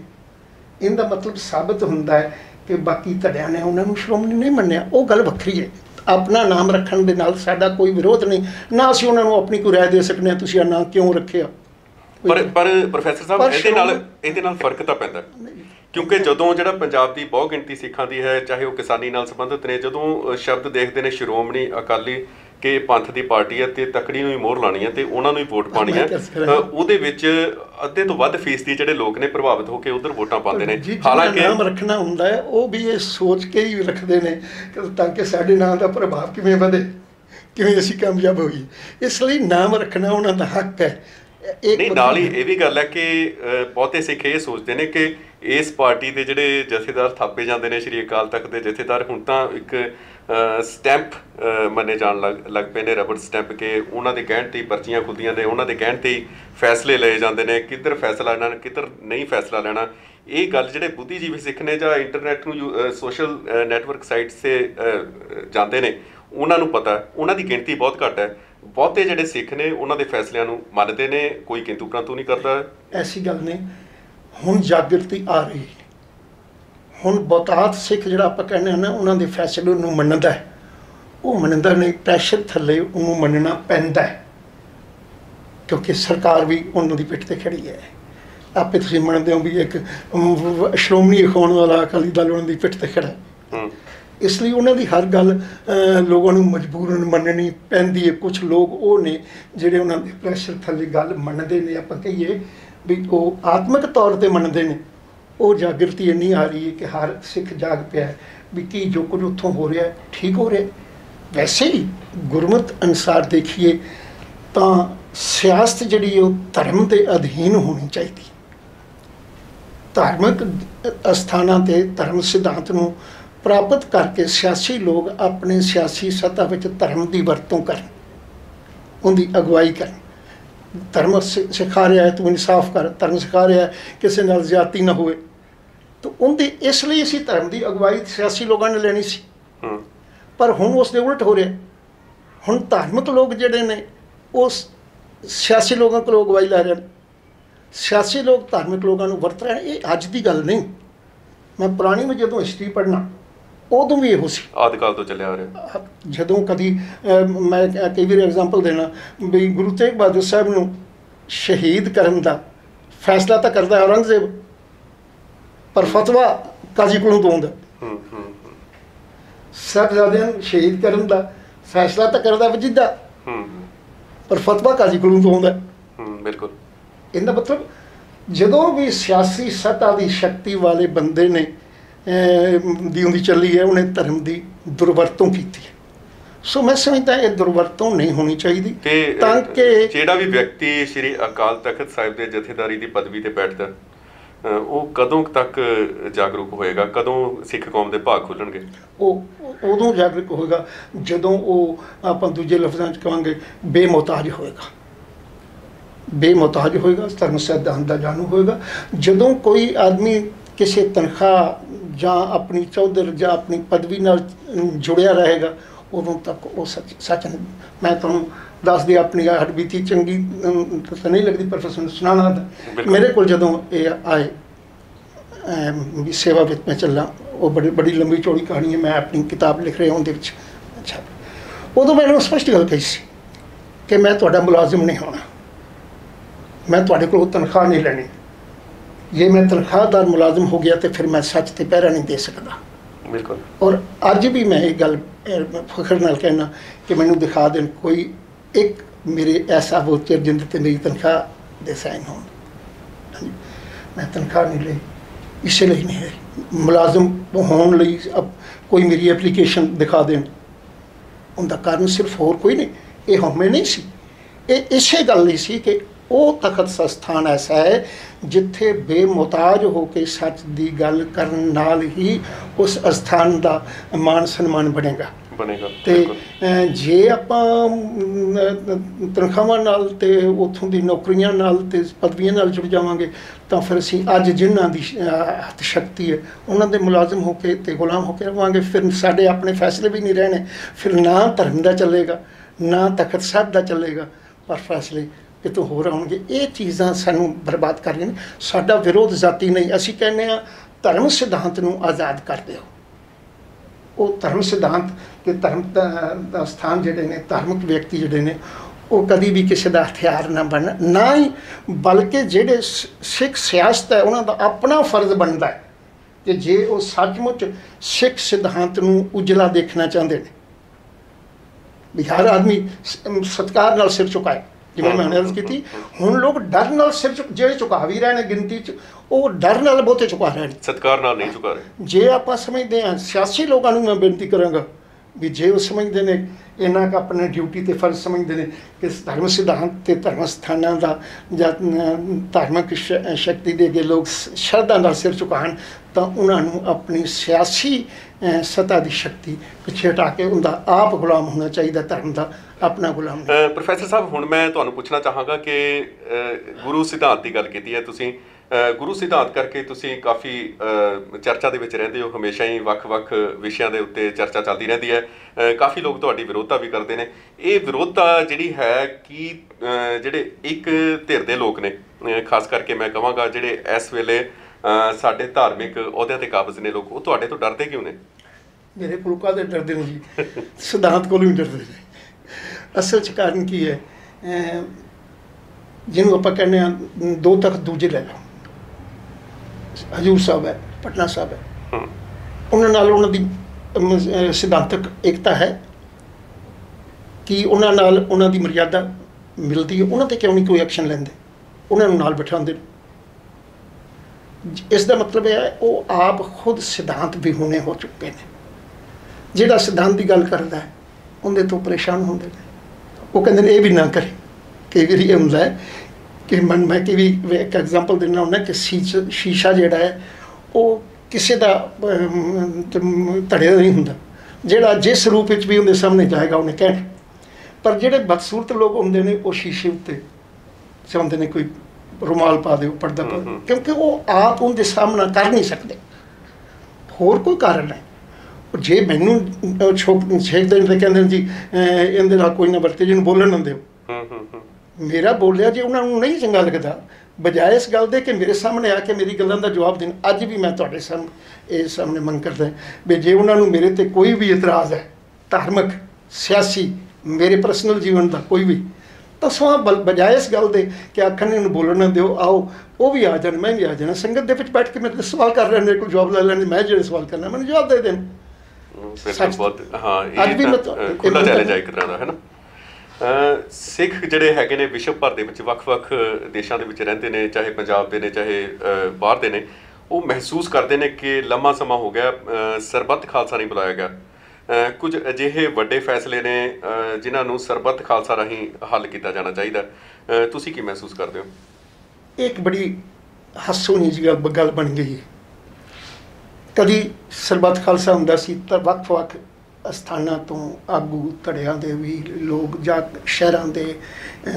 ਇਹਦਾ ਮਤਲਬ ਸਾਬਤ ਹੁੰਦਾ ਹੈ ਕਿ ਬਾਕੀ ਧੜਿਆਂ ਨੇ ਉਹਨਾਂ ਨੂੰ ਸ਼੍ਰੋਮਣੀ ਨਹੀਂ ਮੰਨਿਆ। ਉਹ ਗੱਲ ਵੱਖਰੀ ਹੈ। ਆਪਣਾ ਨਾਮ ਰੱਖਣ ਦੇ ਨਾਲ ਸਾਡਾ ਕੋਈ ਵਿਰੋਧ ਨਹੀਂ। ਨਾ ਅਸੀਂ ਉਹਨਾਂ ਨੂੰ ਆਪਣੀ ਕੋਈ ਰਾਏ ਦੇ ਸਕਨੇ ਹਾਂ। ਤੁਸੀਂ ਇਹ ਨਾਂ ਕਿਉਂ ਰੱਖਿਆ? ਪਰ ਪਰ ਪ੍ਰੋਫੈਸਰ ਸਾਹਿਬ ਇਹਦੇ ਨਾਲ ਇਹਦੇ ਨਾਲ ਫ਼ਰਕ ਤਾਂ ਪੈਂਦਾ ਕਿਉਂਕਿ ਜਦੋਂ ਜਿਹੜਾ ਪੰਜਾਬ ਦੀ ਬਹੁ ਗਿਣਤੀ ਸਿੱਖਾਂ ਦੀ ਹੈ ਚਾਹੇ ਉਹ ਕਿਸਾਨੀ ਨਾਲ ਸੰਬੰਧਿਤ ਨੇ ਜਦੋਂ ਸ਼ਬਦ ਦੇਖਦੇ ਨੇ ਸ਼੍ਰੋਮਣੀ ਅਕਾਲੀ ਕਿ ਪੰਥ ਦੀ ਪਾਰਟੀ ਹੈ ਤੇ ਤਕੜੀ ਨੂੰ ਹੀ ਮੋਹਰ ਲਾਣੀ ਹੈ ਤੇ ਉਹਨਾਂ ਨੂੰ ਹੀ ਵੋਟ ਪਾਣੀ ਹੈ। ਉਹਦੇ ਵਿੱਚ ਅੱਧੇ ਤੋਂ ਵੱਧ ਫੀਸਦੀ ਜਿਹੜੇ ਲੋਕ ਨੇ ਪ੍ਰਭਾਵਿਤ ਹੋ ਕੇ ਉਧਰ ਵੋਟਾਂ ਪਾਉਂਦੇ ਨੇ। ਹਾਲਾਂਕਿ ਨਾਮ ਰੱਖਣਾ ਹੁੰਦਾ ਹੈ ਉਹ ਵੀ ਇਹ ਸੋਚ ਕੇ ਹੀ ਰੱਖਦੇ ਨੇ ਤਾਂ ਕਿ ਸਾਡੇ ਨਾਮ ਦਾ ਪ੍ਰਭਾਵ ਕਿਵੇਂ ਵਧੇ ਕਿਵੇਂ ਅਸੀਂ ਕਾਮਯਾਬ ਹੋਈਏ। ਇਸ ਲਈ ਨਾਮ ਰੱਖਣਾ ਉਹਨਾਂ ਦਾ ਹੱਕ ਹੈ। ਨਹੀਂ ਨਾਲ ਹੀ ਇਹ ਵੀ ਗੱਲ ਹੈ ਕਿ ਬਹੁਤੇ ਸਿੱਖ ਇਹ ਸੋਚਦੇ ਨੇ ਕਿ ਇਸ ਪਾਰਟੀ ਦੇ ਜਿਹੜੇ ਜਥੇਦਾਰ ਥਾਪੇ ਜਾਂਦੇ ਨੇ ਸ਼੍ਰੀ ਅਕਾਲ ਤਖਤ ਦੇ ਜਥੇਦਾਰ ਹੁਣ ਤਾਂ ਇੱਕ ਸਟੈਂਪ ਮੰਨੇ ਜਾਣ ਲੱਗ ਲੱਗ ਪਏ ਨੇ ਰਬੜ ਸਟੈਂਪ ਕੇ। ਉਹਨਾਂ ਦੇ ਕਹਿਣ ਤੇ ਹੀ ਪਰਚੀਆਂ ਖੁੱਲਦੀਆਂ ਨੇ, ਉਹਨਾਂ ਦੇ ਕਹਿਣ ਤੇ ਹੀ ਫੈਸਲੇ ਲਏ ਜਾਂਦੇ ਨੇ, ਕਿੱਧਰ ਫੈਸਲਾ ਲੈਣਾ, ਕਿੱਧਰ ਨਹੀਂ ਫੈਸਲਾ ਲੈਣਾ। ਇਹ ਗੱਲ ਜਿਹੜੇ ਬੁੱਧੀਜੀਵੀ ਸਿੱਖ ਨੇ ਜਾਂ ਇੰਟਰਨੈਟ ਨੂੰ ਸੋਸ਼ਲ ਨੈਟਵਰਕ ਸਾਈਟਸ ਤੇ ਜਾਂਦੇ ਨੇ, ਉਹਨਾਂ ਨੂੰ ਪਤਾ, ਉਹਨਾਂ ਦੀ ਗਿਣਤੀ ਬਹੁਤ ਘੱਟ ਹੈ। ਬਹੁਤੇ ਜਿਹੜੇ ਸਿੱਖ ਨੇ, ਉਹਨਾਂ ਦੇ ਫੈਸਲਿਆਂ ਨੂੰ ਮੰਨਦੇ ਨੇ, ਕੋਈ ਕਿੰਤੂ ਪ੍ਰੰਤੂ ਨਹੀਂ ਕਰਦਾ। ਐਸੀ ਗੱਲ ਨਹੀਂ। ਹੁਣ ਜਾਗਰਤੀ ਆ ਰਹੀ ਹੈ। ਹੁਣ ਬਹੁਤਾਤ ਸਿੱਖ ਜਿਹੜਾ ਆਪਾਂ ਕਹਿੰਦੇ ਹਾਂ ਨਾ ਉਹਨਾਂ ਦੇ ਫੈਸਲੇ ਨੂੰ ਮੰਨਦਾ ਹੈ। ਉਹ ਮੰਨਦਾ ਨਹੀਂ ਪ੍ਰੈਸ਼ਰ ਥੱਲੇ ਉਹਨੂੰ ਮੰਨਣਾ ਪੈਂਦਾ ਹੈ। ਕਿਉਂਕਿ ਸਰਕਾਰ ਵੀ ਉਹਨਾਂ ਦੀ ਪਿੱਠ ਤੇ ਖੜੀ ਹੈ। ਆਪੇ ਤੁਸੀਂ ਮੰਨਦੇ ਹੋ ਵੀ ਇੱਕ ਸ਼੍ਰੋਮਣੀ ਅਖਾਉਣ ਵਾਲਾ ਅਕਾਲੀ ਦਲ ਉਹਨਾਂ ਦੀ ਪਿੱਠ ਤੇ ਖੜਾ ਹੈ। ਇਸ ਲਈ ਉਹਨਾਂ ਦੀ ਹਰ ਗੱਲ ਲੋਕਾਂ ਨੂੰ ਮਜਬੂਰਨ ਮੰਨਣੀ ਪੈਂਦੀ ਹੈ। ਕੁਝ ਲੋਕ ਉਹ ਨੇ ਜਿਹੜੇ ਉਹਨਾਂ ਦੇ ਪ੍ਰੈਸ਼ਰ ਥੱਲੇ ਗੱਲ ਮੰਨਦੇ ਨੇ ਆਪਾਂ ਕਹੀਏ ਵੀ ਉਹ ਆਤਮਿਕ ਤੌਰ ਤੇ ਮੰਨਦੇ ਨੇ। ਉਹ ਜਾਗਰਤੀ ਇੰਨੀ ਆ ਰਹੀ ਹੈ ਕਿ ਹਰ ਸਿੱਖ ਜਾਗ ਪਿਆ ਵੀ ਕੀ ਜੋ ਕੁਝ ਉੱਥੋਂ ਹੋ ਰਿਹਾ ਠੀਕ ਹੋ ਰਿਹਾ ਵੈਸੇ ਹੀ ਗੁਰਮਤ ਅਨੁਸਾਰ ਦੇਖੀਏ ਤਾਂ ਸਿਆਸਤ ਜਿਹੜੀ ਉਹ ਧਰਮ ਦੇ ਅਧੀਨ ਹੋਣੀ ਚਾਹੀਦੀ ਧਾਰਮਿਕ ਅਸਥਾਨਾਂ ਤੇ ਧਰਮ ਸਿਧਾਂਤ ਨੂੰ ਪ੍ਰਾਪਤ ਕਰਕੇ ਸਿਆਸੀ ਲੋਕ ਆਪਣੇ ਸਿਆਸੀ ਸੱਤਾ ਵਿੱਚ ਧਰਮ ਦੀ ਵਰਤੋਂ ਕਰਨ, ਉਹਦੀ ਅਗਵਾਈ ਕਰਨ। ਧਰਮ ਸਿਖਾ ਰਿਹਾ ਹੈ ਤੂੰ ਇਨਸਾਫ ਕਰ ਧਰਮ ਸਿਖਾ ਰਿਹਾ ਹੈ ਕਿਸੇ ਨਾਲ ਜ਼ਿਆਦਤੀ ਨਾ ਹੋਵੇ। ਤਾਂ ਉਹਦੀ ਇਸ ਲਈ ਅਸੀਂ ਧਰਮ ਦੀ ਅਗਵਾਈ ਸਿਆਸੀ ਲੋਕਾਂ ਨੇ ਲੈਣੀ ਸੀ। ਪਰ ਹੁਣ ਉਸ ਦੇ ਉਲਟ ਹੋ ਰਿਹਾ ਹੁਣ ਧਾਰਮਿਕ ਲੋਕ ਜਿਹੜੇ ਨੇ ਉਹ ਸ- ਸਿਆਸੀ ਲੋਕਾਂ ਕੋਲ ਅਗਵਾਈ ਲੈ ਰਹੇ ਨੇ। ਸਿਆਸੀ ਲੋਕ ਧਾਰਮਿਕ ਲੋਕਾਂ ਨੂੰ ਵਰਤ ਰਹੇ ਨੇ। ਇਹ ਅੱਜ ਦੀ ਗੱਲ ਨਹੀਂ। ਮੈਂ ਪੁਰਾਣੀ ਵਿੱਚ ਜਦੋਂ ਹਿਸਟਰੀ ਪੜ੍ਹਨਾ ਉਦੋਂ ਵੀ ਇਹੋ ਸੀ। ਆਦਿ ਕਾਲ ਤੋਂ ਚੱਲਿਆ ਆ ਰਿਹਾ। ਜਦੋਂ ਕਦੀ ਮੈਂ ਕਈ ਵਾਰ ਐਗਜ਼ਾਮਪਲ ਦੇਣਾ ਵੀ ਗੁਰੂ ਤੇਗ ਬਹਾਦਰ ਸਾਹਿਬ ਨੂੰ ਸ਼ਹੀਦ ਕਰਨ ਦਾ ਫੈਸਲਾ ਤਾਂ ਕਰਦਾ ਹੈ ਔਰੰਗਜ਼ੇਬ ਪਰ ਫਤਵਾ ਕਾਜ਼ੀ ਕੋਲੋਂ ਦਵਾਉਂਦਾ ਹੂੰ ਹੂੰ ਸਾਹਿਬਜ਼ਾਦਿਆਂ ਨੂੰ ਸ਼ਹੀਦ ਕਰਨ ਦਾ ਫੈਸਲਾ ਤਾਂ ਕਰਦਾ ਵਜੀਦਾ ਹੂੰ ਪਰ ਫਤਵਾ ਕਾਜ਼ੀ ਕੋਲੋਂ ਦਵਾਉਂਦਾ ਹੂੰ ਬਿਲਕੁਲ। ਇਹਦਾ ਮਤਲਬ ਜਦੋਂ ਵੀ ਸਿਆਸੀ ਸੱਤਾ ਦੀ ਸ਼ਕਤੀ ਵਾਲੇ ਬੰਦੇ ਨੇ ਦੀ ਹੁੰਦੀ ਚੱਲੀ ਹੈ ਉਹਨੇ ਧਰਮ ਦੀ ਦੁਰਵਰਤੋਂ ਕੀਤੀ ਸੋ ਮੈਂ ਸਮਝਦਾ ਇਹ ਦੁਰਵਰਤੋਂ ਨਹੀਂ ਹੋਣੀ ਚਾਹੀਦੀ। ਤੇ ਕਿ ਜਿਹੜਾ ਵੀ ਵਿਅਕਤੀ ਸ਼੍ਰੀ ਅਕਾਲ ਤਖਤ ਸਾਹਿਬ ਦੇ ਜਥੇਦਾਰੀ ਦੀ ਪਦਵੀ ਤੇ ਬੈਠਦਾ ਉਹ ਕਦੋਂ ਤੱਕ ਜਾਗਰੂਕ ਹੋਏਗਾ? ਕਦੋਂ ਸਿੱਖ ਕੌਮ ਦੇ ਭਾਗ ਖੁੱਲਣਗੇ? ਉਹ ਉਦੋਂ ਜਾਗਰੂਕ ਹੋਏਗਾ ਜਦੋਂ ਉਹ ਆਪਾਂ ਦੂਜੇ ਲਫ਼ਜ਼ਾਂ 'ਚ ਕਹਾਂਗੇ ਬੇਮੁਹਤਾਜ ਹੋਏਗਾ। ਬੇਮੁਹਤਾਜ ਹੋਏਗਾ ਧਰਮ ਸਿਧਾਂਤ ਦਾ ਜਾਣੂ ਹੋਏਗਾ। ਜਦੋਂ ਕੋਈ ਆਦਮੀ ਕਿਸੇ ਤਨਖਾਹ ਜਾਂ ਆਪਣੀ ਚੌਧਰ ਜਾਂ ਆਪਣੀ ਪਦਵੀ ਨਾਲ ਜੁੜਿਆ ਰਹੇਗਾ ਉਦੋਂ ਤੱਕ ਉਹ ਸੱਚ ਸੱਚ ਮੈਂ ਤੁਹਾਨੂੰ ਦੱਸਦੀ ਆਪਣੀ ਹੱਡਬੀਤੀ ਚੰਗੀ ਅਮ, ਤਾਂ ਨਹੀਂ ਲੱਗਦੀ ਪਰ ਤਾਂ। ਬਿਲਕੁਲ। ਮੇਰੇ ਕੋਲ ਜਦੋਂ ਇਹ ਆਏ ਵੀ ਸੇਵਾ ਵਿੱਚ ਮੈਂ ਚੱਲਾਂ ਉਹ ਬੜੀ ਬੜੀ ਲੰਬੀ ਚੌੜੀ ਕਹਾਣੀ ਹੈ ਮੈਂ ਆਪਣੀ ਕਿਤਾਬ ਲਿਖ ਰਿਹਾ ਉਹਦੇ ਵਿੱਚ। ਅੱਛਾ। ਉਦੋਂ ਮੈਂ ਇਹਨੂੰ ਸਪਸ਼ਟ ਗੱਲ ਕਹੀ ਸੀ ਕਿ ਮੈਂ ਤੁਹਾਡਾ ਮੁਲਾਜ਼ਮ ਨਹੀਂ ਹੋਣਾ। ਮੈਂ ਤੁਹਾਡੇ ਕੋਲੋਂ ਤਨਖਾਹ ਨਹੀਂ ਲੈਣੀ। ਜੇ ਮੈਂ ਤਨਖਾਹਦਾਰ ਮੁਲਾਜ਼ਮ ਹੋ ਗਿਆ ਤੇ ਫਿਰ ਮੈਂ ਸੱਚ ਤੇ ਪਹਿਰਾ ਨਹੀਂ ਦੇ ਸਕਦਾ। ਬਿਲਕੁਲ। ਔਰ ਅੱਜ ਵੀ ਮੈਂ ਇਹ ਗੱਲ ਫਖਰ ਨਾਲ ਕਹਿਣਾ ਕਿ ਮੈਨੂੰ ਦਿਖਾ ਦੇਣ ਕੋਈ ਇੱਕ ਮੇਰੇ ਐਸਾ ਵੋਚਰ ਜਿੰਦ ਤੇ ਮੇਰੀ ਤਨਖਾਹ ਦੇ ਸਾਈਨ ਹੋਣ। ਮੈਂ ਤਨਖਾਹ ਨਹੀਂ ਲਈ ਇਸੇ ਲਈ ਨਹੀਂ ਹੈ। ਮੁਲਾਜ਼ਮ ਹੋਣ ਲਈ ਕੋਈ ਮੇਰੀ ਐਪਲੀਕੇਸ਼ਨ ਦਿਖਾ ਦੇਣ। ਉਹਦਾ ਕਾਰਨ ਸਿਰਫ ਹੋਰ ਕੋਈ ਨਹੀਂ। ਇਹ ਹਉਮੈ ਨਹੀਂ ਸੀ। ਇਹ ਇਸੇ ਗੱਲ ਲਈ ਸੀ ਕਿ ਉਹ ਤਖਤ ਸਥਾਨ ਐਸਾ ਹੈ ਜਿੱਥੇ ਬੇਮੁਤਾਜ ਹੋ ਕੇ ਸੱਚ ਦੀ ਗੱਲ ਕਰਨ ਨਾਲ ਹੀ ਉਸ ਅਸਥਾਨ ਦਾ ਮਾਨ ਸਨਮਾਨ ਬਣੇਗਾ। ਬਣੇਗਾ ਤੇ ਜੇ ਆਪਾਂ ਤਨਖਾਹਾਂ ਨਾਲ ਤੇ ਉਥੋਂ ਦੀ ਨੌਕਰੀਆਂ ਨਾਲ ਤੇ ਪਦਵੀਆਂ ਨਾਲ ਜੁੜ ਜਾਵਾਂਗੇ ਤਾਂ ਫਿਰ ਅਸੀਂ ਅੱਜ ਜਿਨ੍ਹਾਂ ਦੀ ਹੱਥ ਸ਼ਕਤੀ ਹੈ ਉਹਨਾਂ ਦੇ ਮੁਲਾਜ਼ਮ ਹੋ ਕੇ ਤੇ ਗੁਲਾਮ ਹੋ ਕੇ ਰਵਾਂਗੇ। ਫਿਰ ਸਾਡੇ ਆਪਣੇ ਫੈਸਲੇ ਵੀ ਨਹੀਂ ਰਹਿਣੇ। ਫਿਰ ਨਾ ਧਰਮ ਦਾ ਚੱਲੇਗਾ ਨਾ ਤਖਤ ਸਾਹਿਬ ਦਾ ਚੱਲੇਗਾ ਪਰ ਫੈਸਲੇ ਕਿਤੋਂ ਹੋਰ ਆਉਣਗੇ? ਇਹ ਚੀਜ਼ਾਂ ਸਾਨੂੰ ਬਰਬਾਦ ਕਰ ਰਹੀਆਂ ਨੇ। ਸਾਡਾ ਵਿਰੋਧ ਜ਼ਾਤੀ ਨਹੀਂ। ਅਸੀਂ ਕਹਿੰਦੇ ਆ ਧਰਮ ਸਿਧਾਂਤ ਨੂੰ ਆਜ਼ਾਦ ਕਰ ਦਿਓ ਉਹ ਧਰਮ ਸਿਧਾਂਤ ਤੇ ਧਰਮ ਦਾ ਸਥਾਨ ਜਿਹੜੇ ਨੇ, ਧਾਰਮਿਕ ਵਿਅਕਤੀ ਜਿਹੜੇ ਨੇ, ਉਹ ਕਦੀ ਵੀ ਕਿਸੇ ਦਾ ਹਥਿਆਰ ਨਾ ਬਣਨ ਨਾ ਹੀ ਬਲਕਿ ਜਿਹੜੇ ਸ- ਸਿੱਖ ਸਿਆਸਤ ਹੈ, ਉਹਨਾਂ ਦਾ ਆਪਣਾ ਫਰਜ਼ ਬਣਦਾ ਹੈ ਕਿ ਜੇ ਉਹ ਸੱਚਮੁੱਚ ਸਿੱਖ ਸਿਧਾਂਤ ਨੂੰ ਉਜਲਾ ਦੇਖਣਾ ਚਾਹੁੰਦੇ ਨੇ। ਵੀ ਹਰ ਆਦਮੀ ਸ- ਸਤਿਕਾਰ ਨਾਲ ਸਿਰ ਝੁਕਾਏ। ਜਿਵੇਂ ਮੈਂ ਅਰਜ਼ ਕੀਤੀ। ਹੁਣ ਲੋਕ ਡਰ ਨਾਲ ਸਿਰ ਜਿਹੜੇ ਝੁਕਾ ਵੀ ਰਹੇ ਨੇ ਗਿਣਤੀ ਚ ਉਹ ਡਰ ਨਾਲ ਬਹੁਤੇ ਝੁਕਾ ਰਹੇ ਨੇ। ਸਤਕਾਰ ਨਾਲ ਨਹੀਂ ਝੁਕਾ ਰਹੇ। ਜੇ ਆਪਾਂ ਸਮਝਦੇ ਹਾਂ ਸਿਆਸੀ ਲੋਕਾਂ ਨੂੰ ਮੈਂ ਬੇਨਤੀ ਕਰਾਂਗਾ ਵੀ ਜੇ ਉਹ ਸਮਝਦੇ ਨੇ ਇਹਨਾਂ ਕ ਆਪਣੇ ਡਿਊਟੀ ਤੇ ਫਰਜ਼ ਸਮਝਦੇ ਨੇ ਕਿ ਧਰਮ ਸਿਧਾਂਤ ਤੇ ਧਰਮ ਸਥਾਨਾਂ ਦਾ ਜਾਂ ਧਾਰਮਿਕ ਸ਼ਕਤੀ ਦੇ ਅੱਗੇ ਲੋਕ ਸ਼ਰਧਾ ਨਾਲ ਸਿਰ ਝੁਕਾਉਣ ਤਾਂ ਉਹਨਾਂ ਨੂੰ ਆਪਣੀ ਸਿਆਸੀ ਸਤਾ ਦੀ ਸ਼ਕਤੀ ਪਿੱਛੇ ਹਟਾ ਕੇ ਉਹਦਾ ਆਪ ਗੁਲਾਮ ਹੋਣਾ ਚਾਹੀਦਾ ਧਰਮ ਦਾ। ਆਪਣਾ ਗੁਲਾਮ ਪ੍ਰੋਫੈਸਰ ਸਾਹਿਬ ਹੁਣ ਮੈਂ ਤੁਹਾਨੂੰ ਪੁੱਛਣਾ ਚਾਹਾਂਗਾ ਕਿ ਗੁਰੂ ਸਿਧਾਂਤ ਦੀ ਗੱਲ ਕੀਤੀ ਹੈ ਤੁਸੀਂ। ਗੁਰੂ ਸਿਧਾਂਤ ਕਰਕੇ ਤੁਸੀਂ ਕਾਫੀ ਚਰਚਾ ਦੇ ਵਿੱਚ ਰਹਿੰਦੇ ਹੋ। ਹਮੇਸ਼ਾ ਹੀ ਵੱਖ-ਵੱਖ ਵਿਸ਼ਿਆਂ ਦੇ ਉੱਤੇ ਚਰਚਾ ਚੱਲਦੀ ਰਹਿੰਦੀ ਹੈ। ਕਾਫੀ ਲੋਕ ਤੁਹਾਡੀ ਵਿਰੋਧਤਾ ਵੀ ਕਰਦੇ ਨੇ। ਇਹ ਵਿਰੋਧਤਾ ਜਿਹੜੀ ਹੈ ਕਿ ਜਿਹੜੇ ਇੱਕ ਧਿਰ ਦੇ ਲੋਕ ਨੇ ਖਾਸ ਕਰਕੇ ਮੈਂ ਕਹਾਂਗਾ ਜਿਹੜੇ ਇਸ ਵੇਲੇ ਸਾਡੇ ਧਾਰਮਿਕ ਅਹੁਦਿਆਂ ਤੇ ਕਾਬਜ਼ ਨੇ ਲੋਕ ਉਹ ਤੁਹਾਡੇ ਤੋਂ ਡਰਦੇ ਕਿਉਂ ਨੇ? ਮੇਰੇ ਪੁਲਕਾਂ ਦੇ ਡਰਦੇ ਨੇ ਜੀ। ਸਿਧਾਂਤ ਕੋਲੋਂ ਹੀ ਡਰਦੇ ਨੇ। ਅਸਲ ਚ ਕਾਰਨ ਕੀ ਹੈ? ਜਿਹਨੂੰ ਆਪਾਂ ਕਹਿੰਦੇ ਆ ਦੋ ਤੱਕ ਦੂਜੇ ਲੈ ਲਓ। ਹਜੂਰ ਸਾਹਿਬ ਹੈ ਪਟਨਾ ਸਾਹਿਬ ਹੈ। ਉਹਨਾਂ ਨਾਲ ਉਹਨਾਂ ਦੀ ਸਿਧਾਂਤਕ ਏਕਤਾ ਹੈ ਕਿ ਉਹਨਾਂ ਨਾਲ ਉਹਨਾਂ ਦੀ ਮਰਿਆਦਾ ਮਿਲਦੀ ਹੈ। ਉਹਨਾਂ ਤੇ ਕਿਉਂ ਨਹੀਂ ਕੋਈ ਐਕਸ਼ਨ ਲੈਂਦੇ? ਉਹਨਾਂ ਨੂੰ ਨਾਲ ਬਿਠਾਉਂਦੇ ਇਸ ਦਾ ਮਤਲਬ ਇਹ ਹੈ ਉਹ ਆਪ ਖੁਦ ਸਿਧਾਂਤ ਵੀ ਹੋਣੇ ਹੋ ਚੁੱਕੇ ਨੇ। ਜਿਹੜਾ ਸਿਧਾਂਤ ਦੀ ਗੱਲ ਕਰਦਾ ਹੈ ਉਹਦੇ ਤੋਂ ਪਰੇਸ਼ਾਨ ਹੁੰਦੇ ਨੇ। ਉਹ ਕਹਿੰਦੇ ਨੇ ਇਹ ਵੀ ਨਾ ਕਰੇ। ਕਈ ਵਾਰੀ ਇਹ ਹੁੰਦਾ ਹੈ ਕਿ ਮਨ ਮੈਂ ਕਿ ਵੀ ਇੱਕ ਐਗਜ਼ਾਮਪਲ ਦਿੰਦਾ ਹੁੰਦਾ ਕਿ ਸ਼ੀਸ਼- ਜਿਹੜਾ ਹੈ ਉਹ ਕਿਸੇ ਦਾ ਅਮ, ਤ- ਧੜੇ ਦਾ ਨਹੀਂ ਹੁੰਦਾ। ਜਿਹੜਾ ਜਿਸ ਰੂਪ ਵਿੱਚ ਵੀ ਉਹਦੇ ਸਾਹਮਣੇ ਜਾਏਗਾ ਉਹਨੇ ਕਹਿਣਾ ਪਰ ਜਿਹੜੇ ਬਦਸੂਰਤ ਲੋਕ ਹੁੰਦੇ ਨੇ ਉਹ ਸ਼ੀਸ਼ੇ ਉੱਤੇ ਚਾਹੁੰਦੇ ਨੇ ਕੋਈ ਰੁਮਾਲ ਪਾ ਦਿਓ ਪਰਦਾ ਪਾ। ਕਿਉਂਕਿ ਉਹ ਆਪ ਉਹਦੇ ਸਾਹਮਣਾ ਕਰ ਨਹੀਂ ਸਕਦੇ। ਹੋਰ ਕੋਈ ਕਾਰਨ ਹੈ। ਜੇ ਮੈਨੂੰ ਛੋਕ ਛੇਕ ਦੇਣ ਤੇ ਕਹਿੰਦੇ ਜੀ ਇਹਦੇ ਨਾਲ ਕੋਈ ਨਾ ਵਰਤੇ ਜਿਹਨੂੰ ਬੋਲਣ ਨਾ ਦਿਓ। ਮੇਰਾ ਬੋਲਿਆ ਜੇ ਉਹਨਾਂ ਨੂੰ ਨਹੀਂ ਚੰਗਾ ਲੱਗਦਾ ਬਜਾਏ ਇਸ ਗੱਲ ਦੇ ਕਿ ਮੇਰੇ ਸਾਹਮਣੇ ਆ ਕੇ ਮੇਰੀ ਗੱਲਾਂ ਦਾ ਜਵਾਬ ਦੇਣ ਅੱਜ ਵੀ ਮੈਂ ਤੁਹਾਡੇ ਸਾਹਮਣੇ ਇਹ ਸਾਹਮਣੇ ਮੰਗ ਕਰਦਾ ਵੀ ਜੇ ਉਹਨਾਂ ਨੂੰ ਮੇਰੇ ਤੇ ਕੋਈ ਵੀ ਇਤਰਾਜ਼ ਹੈ ਧਾਰਮਿਕ ਸਿਆਸੀ ਮੇਰੇ ਪਰਸਨਲ ਜੀਵਨ ਦਾ ਕੋਈ ਵੀ ਤਾਂ ਸਵਾ ਬਜਾਏ ਇਸ ਗੱਲ ਦੇ ਕਿ ਆਖਣ ਨੂੰ ਬੋਲਣ ਨਾ ਦਿਓ ਆਓ ਉਹ ਵੀ ਆ ਜਾਣ ਮੈਂ ਵੀ ਆ ਜਾਣਾ ਸੰਗਤ ਦੇ ਵਿੱਚ ਬੈਠ ਕੇ ਮੇਰੇ ਸਵਾਲ ਕਰ ਰਹੇ ਨੇ ਮੇਰੇ ਕੋਲ ਜਵਾਬ ਲੈ ਲੈਣੇ ਮੈਂ ਜਿਹੜੇ ਸਵਾਲ ਕਰਨਾ ਮੈਨੂੰ ਜਵਾਬ ਦੇ ਦੇਣ। ਫਿਰ ਤਾਂ ਬਹੁਤ ਹਾਂ ਅੱਜ ਇਹ ਵੀ ਤਾਂ, ਖੁੱਲਾ ਚੈਲੰਜ ਹੈ ਇੱਕ ਤਰ੍ਹਾਂ ਦਾ ਹੈ ਨਾ? ਅ, ਸਿੱਖ ਜਿਹੜੇ ਹੈਗੇ ਨੇ ਵਿਸ਼ਵ ਭਰ ਦੇ ਵਿੱਚ ਵੱਖ-ਵੱਖ ਦੇਸ਼ਾਂ ਦੇ ਵਿੱਚ ਰਹਿੰਦੇ ਨੇ ਚਾਹੇ ਪੰਜਾਬ ਦੇ ਨੇ ਚਾਹੇ ਬਾਹਰ ਦੇ ਨੇ ਉਹ ਮਹਿਸੂਸ ਕਰਦੇ ਨੇ ਕਿ ਲੰਮਾ ਸਮਾਂ ਹੋ ਗਿਆ ਸਰਬੱਤ ਖਾਲਸਾ ਨਹੀਂ ਬੁਲਾਇਆ ਗਿਆ। ਕੁਝ ਅਜਿਹੇ ਵੱਡੇ ਫੈਸਲੇ ਨੇ ਜਿਨ੍ਹਾਂ ਨੂੰ ਸਰਬੱਤ ਖਾਲਸਾ ਰਾਹੀਂ ਹੱਲ ਕੀਤਾ ਜਾਣਾ ਚਾਹੀਦਾ। ਤੁਸੀਂ ਕੀ ਮਹਿਸੂਸ ਕਰਦੇ ਹੋ? ਇੱਕ ਬੜੀ ਹੱਸੋ ਨਹੀਂ ਜੀ ਗੱਲ ਗੱਲ ਬਣ ਗਈ। ਹੈ ਕਦੀ ਸਰਬੱਤ ਖਾਲਸਾ ਹੁੰਦਾ ਸੀ ਤਾਂ ਵੱਖ-ਵੱਖ ਸਥਾਨਾਂ ਤੋਂ ਆਗੂ ਧੜਿਆਂ ਦੇ ਵੀ ਲੋਕ ਜਾਂ ਸ਼ਹਿਰਾਂ ਦੇ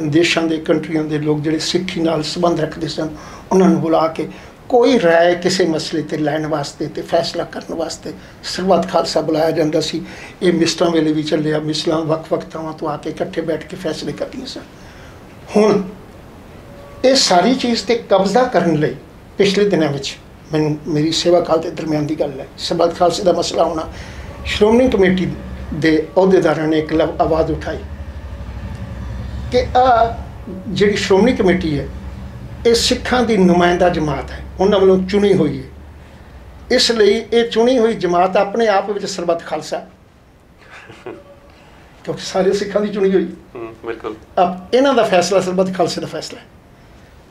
ਦੇਸ਼ਾਂ ਦੇ, ਕੰਟਰੀਆਂ ਦੇ ਲੋਕ ਜਿਹੜੇ ਸਿੱਖੀ ਨਾਲ ਸੰਬੰਧ ਰੱਖਦੇ ਸਨ, ਉਹਨਾਂ ਨੂੰ ਬੁਲਾ ਕੇ ਕੋਈ ਰਾਏ ਕਿਸੇ ਮਸਲੇ ਤੇ ਲੈਣ ਵਾਸਤੇ ਤੇ ਫੈਸਲਾ ਕਰਨ ਵਾਸਤੇ ਸਰਬੱਤ ਖਾਲਸਾ ਬੁਲਾਇਆ ਜਾਂਦਾ ਸੀ। ਇਹ ਮਿਸਟਾਂ ਵੇਲੇ ਵੀ ਚੱਲਿਆ, ਮਿਸਲਾਂ ਵੱਖ-ਵੱਖ ਥਾਵਾਂ ਤੋਂ ਆ ਕੇ ਇਕੱਠੇ ਬੈਠ ਕੇ ਫੈਸਲੇ ਕਰਦੀਆਂ ਸਨ। ਹੁਣ ਇਹ ਸਾਰੀ ਚੀਜ਼ ਤੇ ਕਬਜ਼ਾ ਕਰਨ ਲਈ ਪਿਛਲੇ ਦਿਨਾਂ ਵਿੱਚ ਮੈਨੂੰ ਮੇਰੀ ਸੇਵਾ ਕਾਲ ਦੇ ਦਰਮਿਆਨ ਦੀ ਗੱਲ ਹੈ। ਸਰਬੱਤ ਖਾਲਸੇ ਦਾ ਮਸਲਾ ਹੋਣਾ ਸ਼੍ਰੋਮਣੀ ਕਮੇਟੀ ਦੇ ਅਹੁਦੇਦਾਰਾਂ ਨੇ ਇੱਕ ਲਵ ਆਵਾਜ਼ ਉਠਾਈ ਕਿ ਆ ਜਿਹੜੀ ਸ਼੍ਰੋਮਣੀ ਕਮੇਟੀ ਹੈ ਇਹ ਸਿੱਖਾਂ ਦੀ ਨੁਮਾਇੰਦਾ ਜਮਾਤ ਹੈ। ਉਹਨਾਂ ਵੱਲੋਂ ਚੁਣੀ ਹੋਈ ਹੈ। ਇਸ ਲਈ ਇਹ ਚੁਣੀ ਹੋਈ ਜਮਾਤ ਆਪਣੇ ਆਪ ਵਿੱਚ ਸਰਬੱਤ ਖਾਲਸਾ। ਕਿਉਂਕਿ ਸਾਰੇ ਸਿੱਖਾਂ ਦੀ ਚੁਣੀ ਹੋਈ। ਹੂੰ ਬਿਲਕੁਲ। ਅਬ ਇਹਨਾਂ ਦਾ ਫੈਸਲਾ ਸਰਬੱਤ ਖਾਲਸੇ ਦਾ ਫੈਸਲਾ ਹੈ।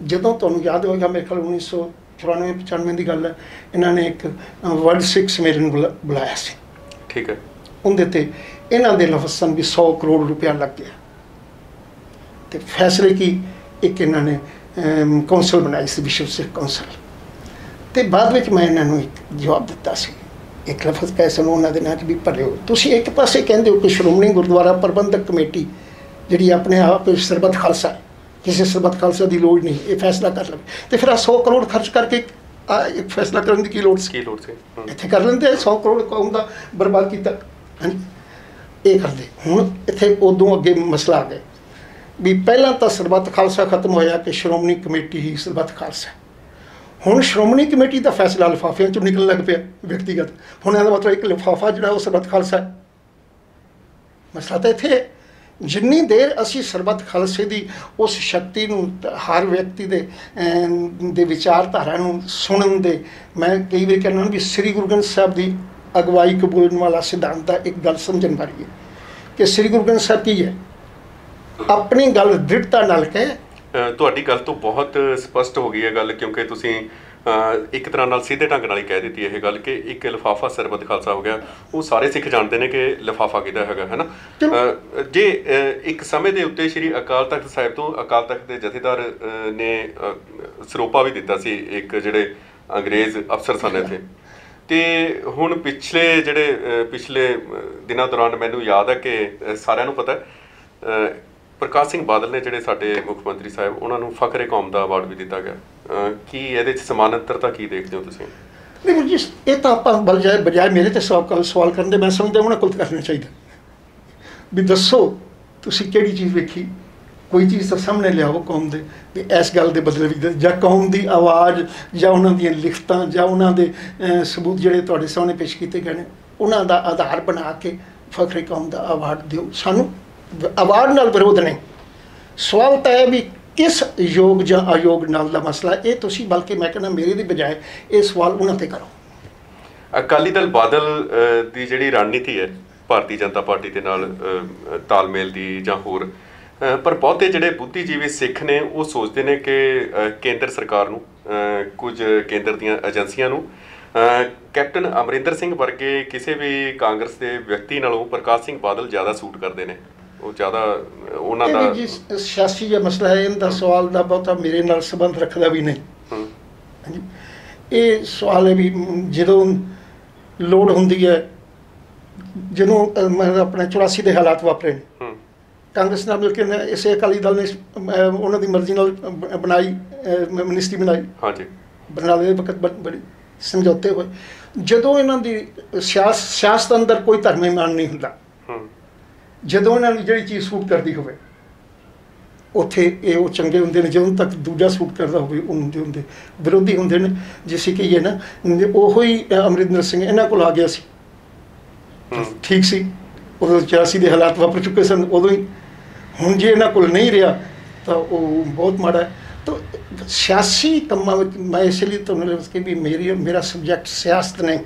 ਜਦੋਂ ਤੁਹਾਨੂੰ ਯਾਦ ਹੋਵੇਗਾ ਮੇਰੇ ਖਿਆਲ 1994 95 ਦੀ ਗੱਲ ਹੈ। ਇਹਨਾਂ ਨੇ ਇੱਕ ਵਰਲਡ ਸਿੱਖ ਸਮੇਲਨ ਬੁਲਾ- ਬੁਲਾਇਆ ਸੀ। ਠੀਕ ਹੈ। ਉਹਦੇ ਤੇ ਇਹਨਾਂ ਦੇ ਲਫ਼ਜ਼ ਵੀ 100 ਕਰੋੜ ਰੁਪਇਆ ਲੱਗ ਗਿਆ। ਤੇ ਫੈਸਲੇ ਕੀ? ਇੱਕ ਇਹਨਾਂ ਨੇ ਕੌਂਸਲ ਬਣਾਈ ਸੀ ਵਿਸ਼ਵ ਸਿੱਖ ਕੌਂਸਲ ਤੇ ਬਾਅਦ ਵਿੱਚ ਮੈਂ ਇਹਨਾਂ ਨੂੰ ਇੱਕ ਜਵਾਬ ਦਿੱਤਾ ਸੀ। ਇੱਕ ਲਫ਼ਜ਼ ਕੈਸੇ ਨੂੰ ਉਹਨਾਂ ਦੇ ਨਾਂ 'ਚ ਵੀ ਭਰਿਓ। ਤੁਸੀਂ ਇੱਕ ਪਾਸੇ ਕਹਿੰਦੇ ਹੋ ਕਿ ਸ਼੍ਰੋਮਣੀ ਗੁਰਦੁਆਰਾ ਪ੍ਰਬੰਧਕ ਕਮੇਟੀ ਜਿਹੜੀ ਆਪਣੇ ਆਪ ਸਰਬੱਤ ਖਾਲਸਾ ਕਿਸੇ ਸਰਬੱਤ ਖਾਲਸਾ ਦੀ ਲੋੜ ਨਹੀਂ ਇਹ ਫੈਸਲਾ ਕਰ ਲਵੇ। ਤੇ ਫਿਰ ਆ 100 ਕਰੋੜ ਖਰਚ ਕਰਕੇ ਇੱਕ ਫੈਸਲਾ ਕਰਨ ਦੀ ਕੀ ਲੋੜ ਸੀ? ਕੀ ਲੋੜ ਸੀ? ਇੱਥੇ ਕਰ ਲੈਂਦੇ 100 ਕਰੋੜ ਕੌਮ ਦਾ ਬਰਬਾਦ ਕੀਤਾ। ਹਾਂਜੀ। ਇਹ ਕਰਦੇ। ਹੁਣ ਇੱਥੇ ਉਦੋਂ ਅੱਗੇ ਮਸਲਾ ਆ ਗਿਆ। ਵੀ ਪਹਿਲਾਂ ਤਾਂ ਸਰਬੱਤ ਖਾਲਸਾ ਖਤਮ ਹੋਇਆ ਕਿ ਸ਼੍ਰੋਮਣੀ ਕਮੇਟੀ ਹੀ ਸਰਬੱਤ ਖਾਲਸਾ। ਹੁਣ ਸ਼੍ਰੋਮਣੀ ਕਮੇਟੀ ਦਾ ਫੈਸਲਾ ਲਿਫਾਫਿਆਂ ਚੋਂ ਨਿਕਲਣ ਲੱਗ ਪਿਆ ਵਿਅਕਤੀਗਤ। ਹੁਣ ਇਹਦਾ ਮਤਲਬ ਇੱਕ ਲਿਫਾਫਾ ਜਿਹੜਾ ਉਹ ਸਰਬੱਤ ਖਾਲਸਾ ਹੈ। ਮਸਲਾ ਤਾਂ ਇੱਥੇ। ਜਿੰਨੀ ਦੇਰ ਅਸੀਂ ਸਰਬੱਤ ਖਾਲਸੇ ਦੀ ਉਸ ਸ਼ਕਤੀ ਨੂੰ ਹਰ ਵਿਅਕਤੀ ਦੇ ਦੇ ਵਿਚਾਰਧਾਰਾ ਨੂੰ ਸੁਣਨ ਦੇ, ਮੈਂ ਕਈ ਵਾਰ ਕਹਿੰਦਾ ਵੀ ਸ੍ਰੀ ਗੁਰੂ ਗ੍ਰੰਥ ਸਾਹਿਬ ਦੀ ਅਗਵਾਈ ਕਬੂਲਣ ਵਾਲਾ ਸਿਧਾਂਤ ਦਾ ਇੱਕ ਗੱਲ ਸਮਝਣ ਵਾਲੀ ਹੈ ਕਿ ਸ੍ਰੀ ਗੁਰੂ ਗ੍ਰੰਥ ਸਾਹਿਬ ਕੀ ਹੈ? ਆਪਣੀ ਗੱਲ ਦ੍ਰਿੜਤਾ ਨਾਲ ਕਹੇ। ਤੁਹਾਡੀ ਗੱਲ ਤੋਂ ਬਹੁਤ ਸਪਸ਼ਟ ਹੋ ਗਈ ਹੈ ਗੱਲ, ਕਿਉਂਕਿ ਤੁਸੀਂ ਇੱਕ ਤਰ੍ਹਾਂ ਨਾਲ ਸਿੱਧੇ ਢੰਗ ਨਾਲ ਹੀ ਕਹਿ ਦਿੱਤੀ ਇਹ ਗੱਲ ਕਿ ਇੱਕ ਲਿਫਾਫਾ ਸਰਬਤ ਖਾਲਸਾ ਹੋ ਗਿਆ। ਉਹ ਸਾਰੇ ਸਿੱਖ ਜਾਣਦੇ ਨੇ ਕਿ ਲਿਫਾਫਾ ਕਿਹਦਾ ਹੈਗਾ ਹੈ ਨਾ? ਜੇ ਇੱਕ ਸਮੇਂ ਦੇ ਉੱਤੇ ਸ੍ਰੀ ਅਕਾਲ ਤਖਤ ਸਾਹਿਬ ਤੋਂ ਅਕਾਲ ਤਖਤ ਦੇ ਜਥੇਦਾਰ ਨੇ ਸਰੋਪਾ ਵੀ ਦਿੱਤਾ ਸੀ ਇੱਕ ਜਿਹੜੇ ਅੰਗਰੇਜ਼ ਅਫਸਰ ਸਨ ਇੱਥੇ। ਤੇ ਹੁਣ ਪਿਛਲੇ ਜਿਹੜੇ ਪਿਛਲੇ ਦਿਨਾਂ ਦੌਰਾਨ ਮੈਨੂੰ ਯਾਦ ਹੈ ਕਿ ਸਾਰਿਆਂ ਨੂੰ ਪਤਾ ਪ੍ਰਕਾਸ਼ ਸਿੰਘ ਬਾਦਲ ਨੇ ਜਿਹੜੇ ਸਾਡੇ ਮੁੱਖ ਮੰਤਰੀ ਸਾਹਿਬ, ਉਹਨਾਂ ਨੂੰ ਫਖਰੇ ਕੌਮ ਦਾ ਅਵਾਰਡ ਵੀ ਦਿੱਤਾ ਗਿਆ। ਕੀ ਇਹਦੇ ਚ ਸਮਾਨੰਤਰਤਾ ਕੀ ਦੇਖਦੇ ਹੋ ਤੁਸੀਂ? ਨਹੀਂ ਜੀ, ਇਹ ਤਾਂ ਆਪਾਂ ਬਜਾਏ ਬਜਾਏ ਮੇਰੇ ਤੇ ਸਵਾਲ ਸਵਾਲ ਕਰਨ ਦੇ ਮੈਂ ਸਮਝਦਾ ਉਹਨਾਂ ਕੋਲ ਕਰਨਾ ਚਾਹੀਦਾ। ਵੀ ਦੱਸੋ, ਤੁਸੀਂ ਕਿਹੜੀ ਚੀਜ਼ ਵੇਖੀ? ਕੋਈ ਚੀਜ਼ ਤਾਂ ਸਾਹਮਣੇ ਲਿਆਓ ਕੌਮ ਦੇ, ਵੀ ਇਸ ਗੱਲ ਦੇ ਬਦਲੇ ਵੀ ਜਾਂ ਕੌਮ ਦੀ ਆਵਾਜ਼, ਜਾਂ ਉਹਨਾਂ ਦੀਆਂ ਲਿਖਤਾਂ, ਜਾਂ ਉਹਨਾਂ ਦੇ ਸਬੂਤ ਜਿਹੜੇ ਤੁਹਾਡੇ ਸਾਹਮਣੇ ਪੇਸ਼ ਕੀਤੇ ਗਏ ਨੇ, ਉਹਨਾਂ ਦਾ ਆਧਾਰ ਬਣਾ ਕੇ ਫਖਰੇ ਕੌਮ ਦਾ ਅਵਾਰਡ ਦਿਓ। ਸਾਨੂੰ ਅਵਾਰਡ ਨਾਲ ਵਿਰੋਧ ਨੇ। ਸਵਾਲ ਤਾਂ ਹੈ ਵੀ ਕਿਸ ਯੋਗ ਜਾਂ ਅਯੋਗ ਨਾਲ ਦਾ ਮਸਲਾ ਇਹ ਤੁਸੀਂ ਬਲਕਿ ਮੈਂ ਕਹਿੰਦਾ ਮੇਰੇ ਦੀ ਬਜਾਏ ਇਹ ਸਵਾਲ ਉਹਨਾਂ ਤੇ ਕਰੋ। ਅਕਾਲੀ ਦਲ ਬਾਦਲ ਦੀ ਜਿਹੜੀ ਰਣਨੀਤੀ ਹੈ, ਭਾਰਤੀ ਜਨਤਾ ਪਾਰਟੀ ਦੇ ਨਾਲ ਤਾਲਮੇਲ ਦੀ ਜਾਂ ਹੋਰ ਪਰ ਬਹੁਤੇ ਜਿਹੜੇ ਬੁੱਧੀਜੀਵੀ ਸਿੱਖ ਨੇ, ਉਹ ਸੋਚਦੇ ਨੇ ਕਿ ਕੇਂਦਰ ਸਰਕਾਰ ਨੂੰ ਕੁਝ ਕੇਂਦਰ ਦੀਆਂ ਏਜੰਸੀਆਂ ਨੂੰ ਕੈਪਟਨ ਅਮਰਿੰਦਰ ਸਿੰਘ ਵਰਗੇ ਕਿਸੇ ਵੀ ਕਾਂਗਰਸ ਦੇ ਵਿਅਕਤੀ ਨਾਲੋਂ ਪ੍ਰਕਾਸ਼ ਸਿੰਘ ਬਾਦਲ ਜ਼ਿਆਦਾ ਸੂਟ ਕਰਦੇ ਨੇ। ਉਹ ਜ਼ਿਆਦਾ ਉਹਨਾਂ ਦਾ ਜੀ ਸਿਆਸੀ ਜਿਹਾ ਮਸਲਾ ਹੈ ਇਹਦਾ ਸਵਾਲ ਦਾ ਬਹੁਤਾ ਮੇਰੇ ਨਾਲ ਸੰਬੰਧ ਰੱਖਦਾ ਵੀ ਨਹੀਂ। ਹਾਂਜੀ। ਇਹ ਸਵਾਲ ਹੈ ਵੀ ਜਦੋਂ ਲੋੜ ਹੁੰਦੀ ਹੈ ਜਦੋਂ ਮੈਂ ਆਪਣੇ 84 ਦੇ ਹਾਲਾਤ ਵਾਪਰੇ ਨੇ। ਕਾਂਗਰਸ ਨਾਲ ਮਿਲ ਕੇ ਇਸੇ ਅਕਾਲੀ ਦਲ ਨੇ ਉਹਨਾਂ ਦੀ ਮਰਜ਼ੀ ਨਾਲ ਬਣਾਈ ਮਿਨਿਸਟਰੀ ਬਣਾਈ। ਹਾਂਜੀ। ਬਰਨਾਲੇ ਦੇ ਵਕਤ ਬੜੀ ਸਮਝੌਤੇ ਹੋਏ। ਜਦੋਂ ਇਹਨਾਂ ਦੀ ਸਿਆਸ ਸਿਆਸਤ ਅੰਦਰ ਕੋਈ ਧਰਮ ਇਮਾਨ ਨਹੀਂ ਹੁੰਦਾ ਜਦੋਂ ਇਹਨਾਂ ਨੂੰ ਜਿਹੜੀ ਚੀਜ਼ ਸੂਟ ਕਰਦੀ ਹੋਵੇ ਉੱਥੇ ਇਹ ਉਹ ਚੰਗੇ ਹੁੰਦੇ ਨੇ ਜਦੋਂ ਤੱਕ ਦੂਜਾ ਸੂਟ ਕਰਦਾ ਹੋਵੇ ਉਹ ਹੁੰਦੇ ਹੁੰਦੇ ਵਿਰੋਧੀ ਹੁੰਦੇ ਨੇ। ਜਿਸੇ ਕਿ ਇਹ ਨਾ ਉਹੋ ਹੀ ਅਮਰਿੰਦਰ ਸਿੰਘ ਇਹਨਾਂ ਕੋਲ ਆ ਗਿਆ ਸੀ। ਠੀਕ ਸੀ। ਉਦੋਂ 84 ਦੇ ਹਾਲਾਤ ਵਾਪਰ ਚੁੱਕੇ ਸਨ ਉਦੋਂ ਹੀ। ਹੁਣ ਜੇ ਇਹਨਾਂ ਕੋਲ ਨਹੀਂ ਰਿਹਾ ਤਾਂ ਉਹ ਬਹੁਤ ਮਾੜਾ ਹੈ। ਤਾਂ ਸਿਆਸੀ ਕੰਮਾਂ ਵਿੱਚ ਮੈਂ ਇਸ ਲਈ ਤੁਹਾਨੂੰ ਲਿਖਿਆ ਕਿ ਵੀ ਮੇਰੀ ਮੇਰਾ ਸਬਜੈਕਟ ਸਿਆਸਤ ਨਹੀਂ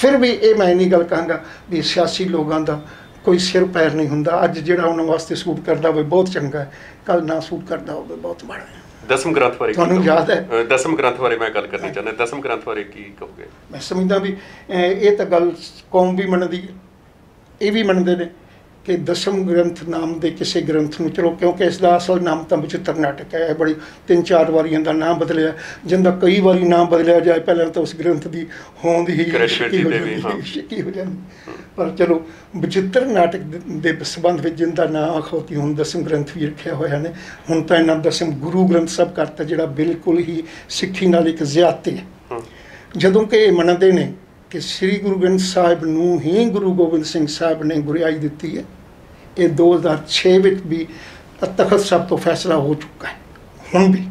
ਫਿਰ ਵੀ ਇਹ ਮੈਂ ਨਹੀਂ ਗੱਲ ਕਹਾਂਗਾ ਵੀ ਸਿਆਸੀ ਲੋਕਾਂ ਦਾ ਕੋਈ ਸਿਰ ਪੈਰ ਨਹੀਂ ਹੁੰਦਾ। ਅੱਜ ਜਿਹੜਾ ਉਹਨਾਂ ਵਾਸਤੇ ਸੂਟ ਕਰਦਾ ਹੋਵੇ ਬਹੁਤ ਚੰਗਾ ਹੈ। ਕੱਲ ਨਾ ਸੂਟ ਕਰਦਾ ਹੋਵੇ ਬਹੁਤ ਮਾੜਾ ਹੈ। ਦਸਮ ਗ੍ਰੰਥ ਬਾਰੇ ਤੁਹਾਨੂੰ? ਯਾਦ ਹੈ? ਦਸਮ ਗ੍ਰੰਥ ਬਾਰੇ ਮੈਂ ਗੱਲ ਕਰਨੀ ਚਾਹੁੰਦਾ। ਦਸਮ ਗ੍ਰੰਥ ਬਾਰੇ ਕੀ ਕਹੋਗੇ? ਮੈਂ ਸਮਝਦਾ ਵੀ ਇਹ ਤਾਂ ਗੱਲ ਕੌਮ ਵੀ ਮੰਨਦੀ ਹੈ। ਇਹ ਵੀ ਮੰਨਦੇ ਨੇ। ਕਿ ਦਸਮ ਗ੍ਰੰਥ ਨਾਮ ਦੇ ਕਿਸੇ ਗ੍ਰੰਥ ਨੂੰ ਚਲੋ ਕਿਉਂਕਿ ਇਸ ਦਾ ਅਸਲ ਨਾਮ ਤਾਂ ਵਿਚਿਤਰ ਨਾਟਕ ਹੈ। ਬੜੀ ਤਿੰਨ ਚਾਰ ਵਾਰੀ ਇਹਦਾ ਨਾਮ ਬਦਲਿਆ। ਜਿੰਦਾ ਕਈ ਵਾਰੀ ਨਾਮ ਬਦਲਿਆ ਜਾਏ ਪਹਿਲਾਂ ਤਾਂ ਉਸ ਗ੍ਰੰਥ ਦੀ ਹੋਂਦ ਹੀ ਸ਼ੱਕੀ ਹੋ ਜਾਂਦੀ ਹਾਂ। ਸ਼ੱਕੀ ਹੋ ਜਾਂਦੀ। ਪਰ ਚਲੋ ਵਿਚਿਤਰ ਨਾਟਕ ਦੇ- ਸੰਬੰਧ ਵਿੱਚ ਜਿੰਦਾ ਨਾਮ ਅਖੌਤੀ ਹੁਣ ਦਸਮ ਗ੍ਰੰਥ ਵੀ ਰੱਖਿਆ ਹੋਇਆ ਨੇ। ਹੁਣ ਤਾਂ ਇਹਨਾਂ ਦਸਮ ਗੁਰੂ ਗ੍ਰੰਥ ਸਾਹਿਬ ਕਰਤਾ ਜਿਹੜਾ ਬਿਲਕੁਲ ਹੀ ਸਿੱਖੀ ਨਾਲ ਇੱਕ ਜ਼ਿਆਦਤੀ ਹੂੰ। ਜਦੋਂ ਕਿ ਇਹ ਮੰਨਦੇ ਨੇ ਕਿ ਸ੍ਰੀ ਗੁਰੂ ਗ੍ਰੰਥ ਸਾਹਿਬ ਨੂੰ ਹੀ ਗੁਰੂ ਗੋਬਿੰਦ ਸਿੰਘ ਸਾਹਿਬ ਨੇ ਗੁਰਿਆਈ ਦਿੱਤੀ ਹੈ। ਇਹ 2006 ਵਿੱਚ ਵੀ ਤਖਤ ਸਾਹਿਬ ਤੋਂ ਫੈਸਲਾ ਹੋ ਚੁੱਕਾ ਹੈ। ਹੁਣ ਵੀ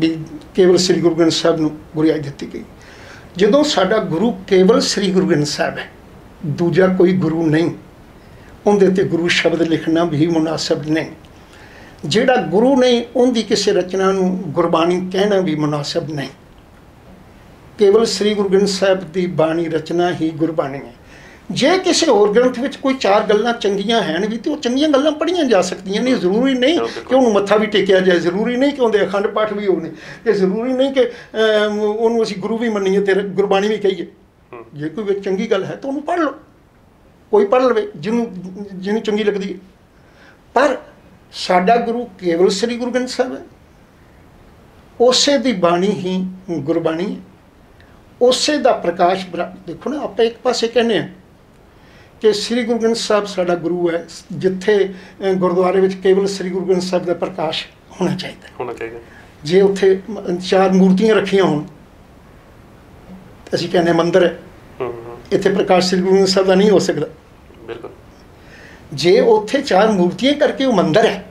ਵੀ ਕੇਵਲ ਸ੍ਰੀ ਗੁਰੂ ਗ੍ਰੰਥ ਸਾਹਿਬ ਨੂੰ ਗੁਰਿਆਈ ਦਿੱਤੀ ਗਈ। ਜਦੋਂ ਸਾਡਾ ਗੁਰੂ ਕੇਵਲ ਸ੍ਰੀ ਗੁਰੂ ਗ੍ਰੰਥ ਸਾਹਿਬ ਹੈ, ਦੂਜਾ ਕੋਈ ਗੁਰੂ ਨਹੀਂ, ਉਹਦੇ ਤੇ ਗੁਰੂ ਸ਼ਬਦ ਲਿਖਣਾ ਵੀ ਮੁਨਾਸਬ ਨਹੀਂ। ਜਿਹੜਾ ਗੁਰੂ ਨਹੀਂ ਉਹਦੀ ਕਿਸੇ ਰਚਨਾ ਨੂੰ ਗੁਰਬਾਣੀ ਕਹਿਣਾ ਵੀ ਮੁਨਾਸਬ ਨਹੀਂ। ਕੇਵਲ ਸ੍ਰੀ ਗੁਰੂ ਗ੍ਰੰਥ ਸਾਹਿਬ ਦੀ ਬਾਣੀ ਰਚਨਾ ਹੀ ਗੁਰਬਾਣੀ ਹੈ। ਜੇ ਕਿਸੇ ਹੋਰ ਗ੍ਰੰਥ ਵਿੱਚ ਕੋਈ ਚਾਰ ਗੱਲਾਂ ਚੰਗੀਆਂ ਹਨ ਵੀ ਤੇ ਉਹ ਚੰਗੀਆਂ ਗੱਲਾਂ ਪੜ੍ਹੀਆਂ ਜਾ ਸਕਦੀਆਂ ਨੇ ਜ਼ਰੂਰੀ ਨਹੀਂ। ਕਿ ਉਹਨੂੰ ਮੱਥਾ ਵੀ ਟੇਕਿਆ ਜਾਏ ਜ਼ਰੂਰੀ ਨਹੀਂ ਕਿ ਉਹਦੇ ਅਖੰਡ ਪਾਠ ਵੀ ਹੋਣੇ ਤੇ ਜ਼ਰੂਰੀ ਨਹੀਂ ਕਿ ਉਹਨੂੰ ਅਸੀਂ ਗੁਰੂ ਵੀ ਮੰਨੀਏ ਤੇ ਗੁਰਬਾਣੀ ਵੀ ਕਹੀਏ। ਜੇ ਕੋਈ ਵਿੱਚ ਚੰਗੀ ਗੱਲ ਹੈ ਤਾਂ ਉਹਨੂੰ ਪੜ੍ਹ ਲਓ। ਕੋਈ ਪੜ੍ਹ ਲਵੇ ਜਿਹਨੂੰ ਜਿਹਨੂੰ ਚੰਗੀ ਲੱਗਦੀ ਹੈ। ਪਰ ਸਾਡਾ ਗੁਰੂ ਕੇਵਲ ਸ੍ਰੀ ਗੁਰੂ ਗ੍ਰੰਥ ਸਾਹਿਬ ਹੈ। ਉਸੇ ਦੀ ਬਾਣੀ ਹੀ ਗੁਰਬਾਣੀ ਹੈ। ਉਸੇ ਦਾ ਪ੍ਰਕਾਸ਼ ਦੇਖੋ ਨਾ ਆਪਾਂ ਇੱਕ ਪਾਸੇ ਕਹਿੰਦੇ ਆ ਕਿ ਸ੍ਰੀ ਗੁਰੂ ਗ੍ਰੰਥ ਸਾਹਿਬ ਸਾਡਾ ਗੁਰੂ ਹੈ ਜਿੱਥੇ ਗੁਰਦੁਆਰੇ ਵਿੱਚ ਕੇਵਲ ਸ੍ਰੀ ਗੁਰੂ ਗ੍ਰੰਥ ਸਾਹਿਬ ਦਾ ਪ੍ਰਕਾਸ਼ ਹੋਣਾ ਚਾਹੀਦਾ। ਹੋਣਾ ਚਾਹੀਦਾ। ਜੇ ਉੱਥੇ ਚਾਰ ਮੂਰਤੀਆਂ ਰੱਖੀਆਂ ਹੋਣ ਅਸੀਂ ਕਹਿੰਦੇ ਮੰਦਿਰ ਹੈ। ਇੱਥੇ ਪ੍ਰਕਾਸ਼ ਸ੍ਰੀ ਗੁਰੂ ਗ੍ਰੰਥ ਸਾਹਿਬ ਦਾ ਨਹੀਂ ਹੋ ਸਕਦਾ। ਬਿਲਕੁਲ। ਜੇ ਉੱਥੇ ਚਾਰ ਮੂਰਤੀਆਂ ਕਰਕੇ ਉਹ ਮੰਦਿਰ ਹੈ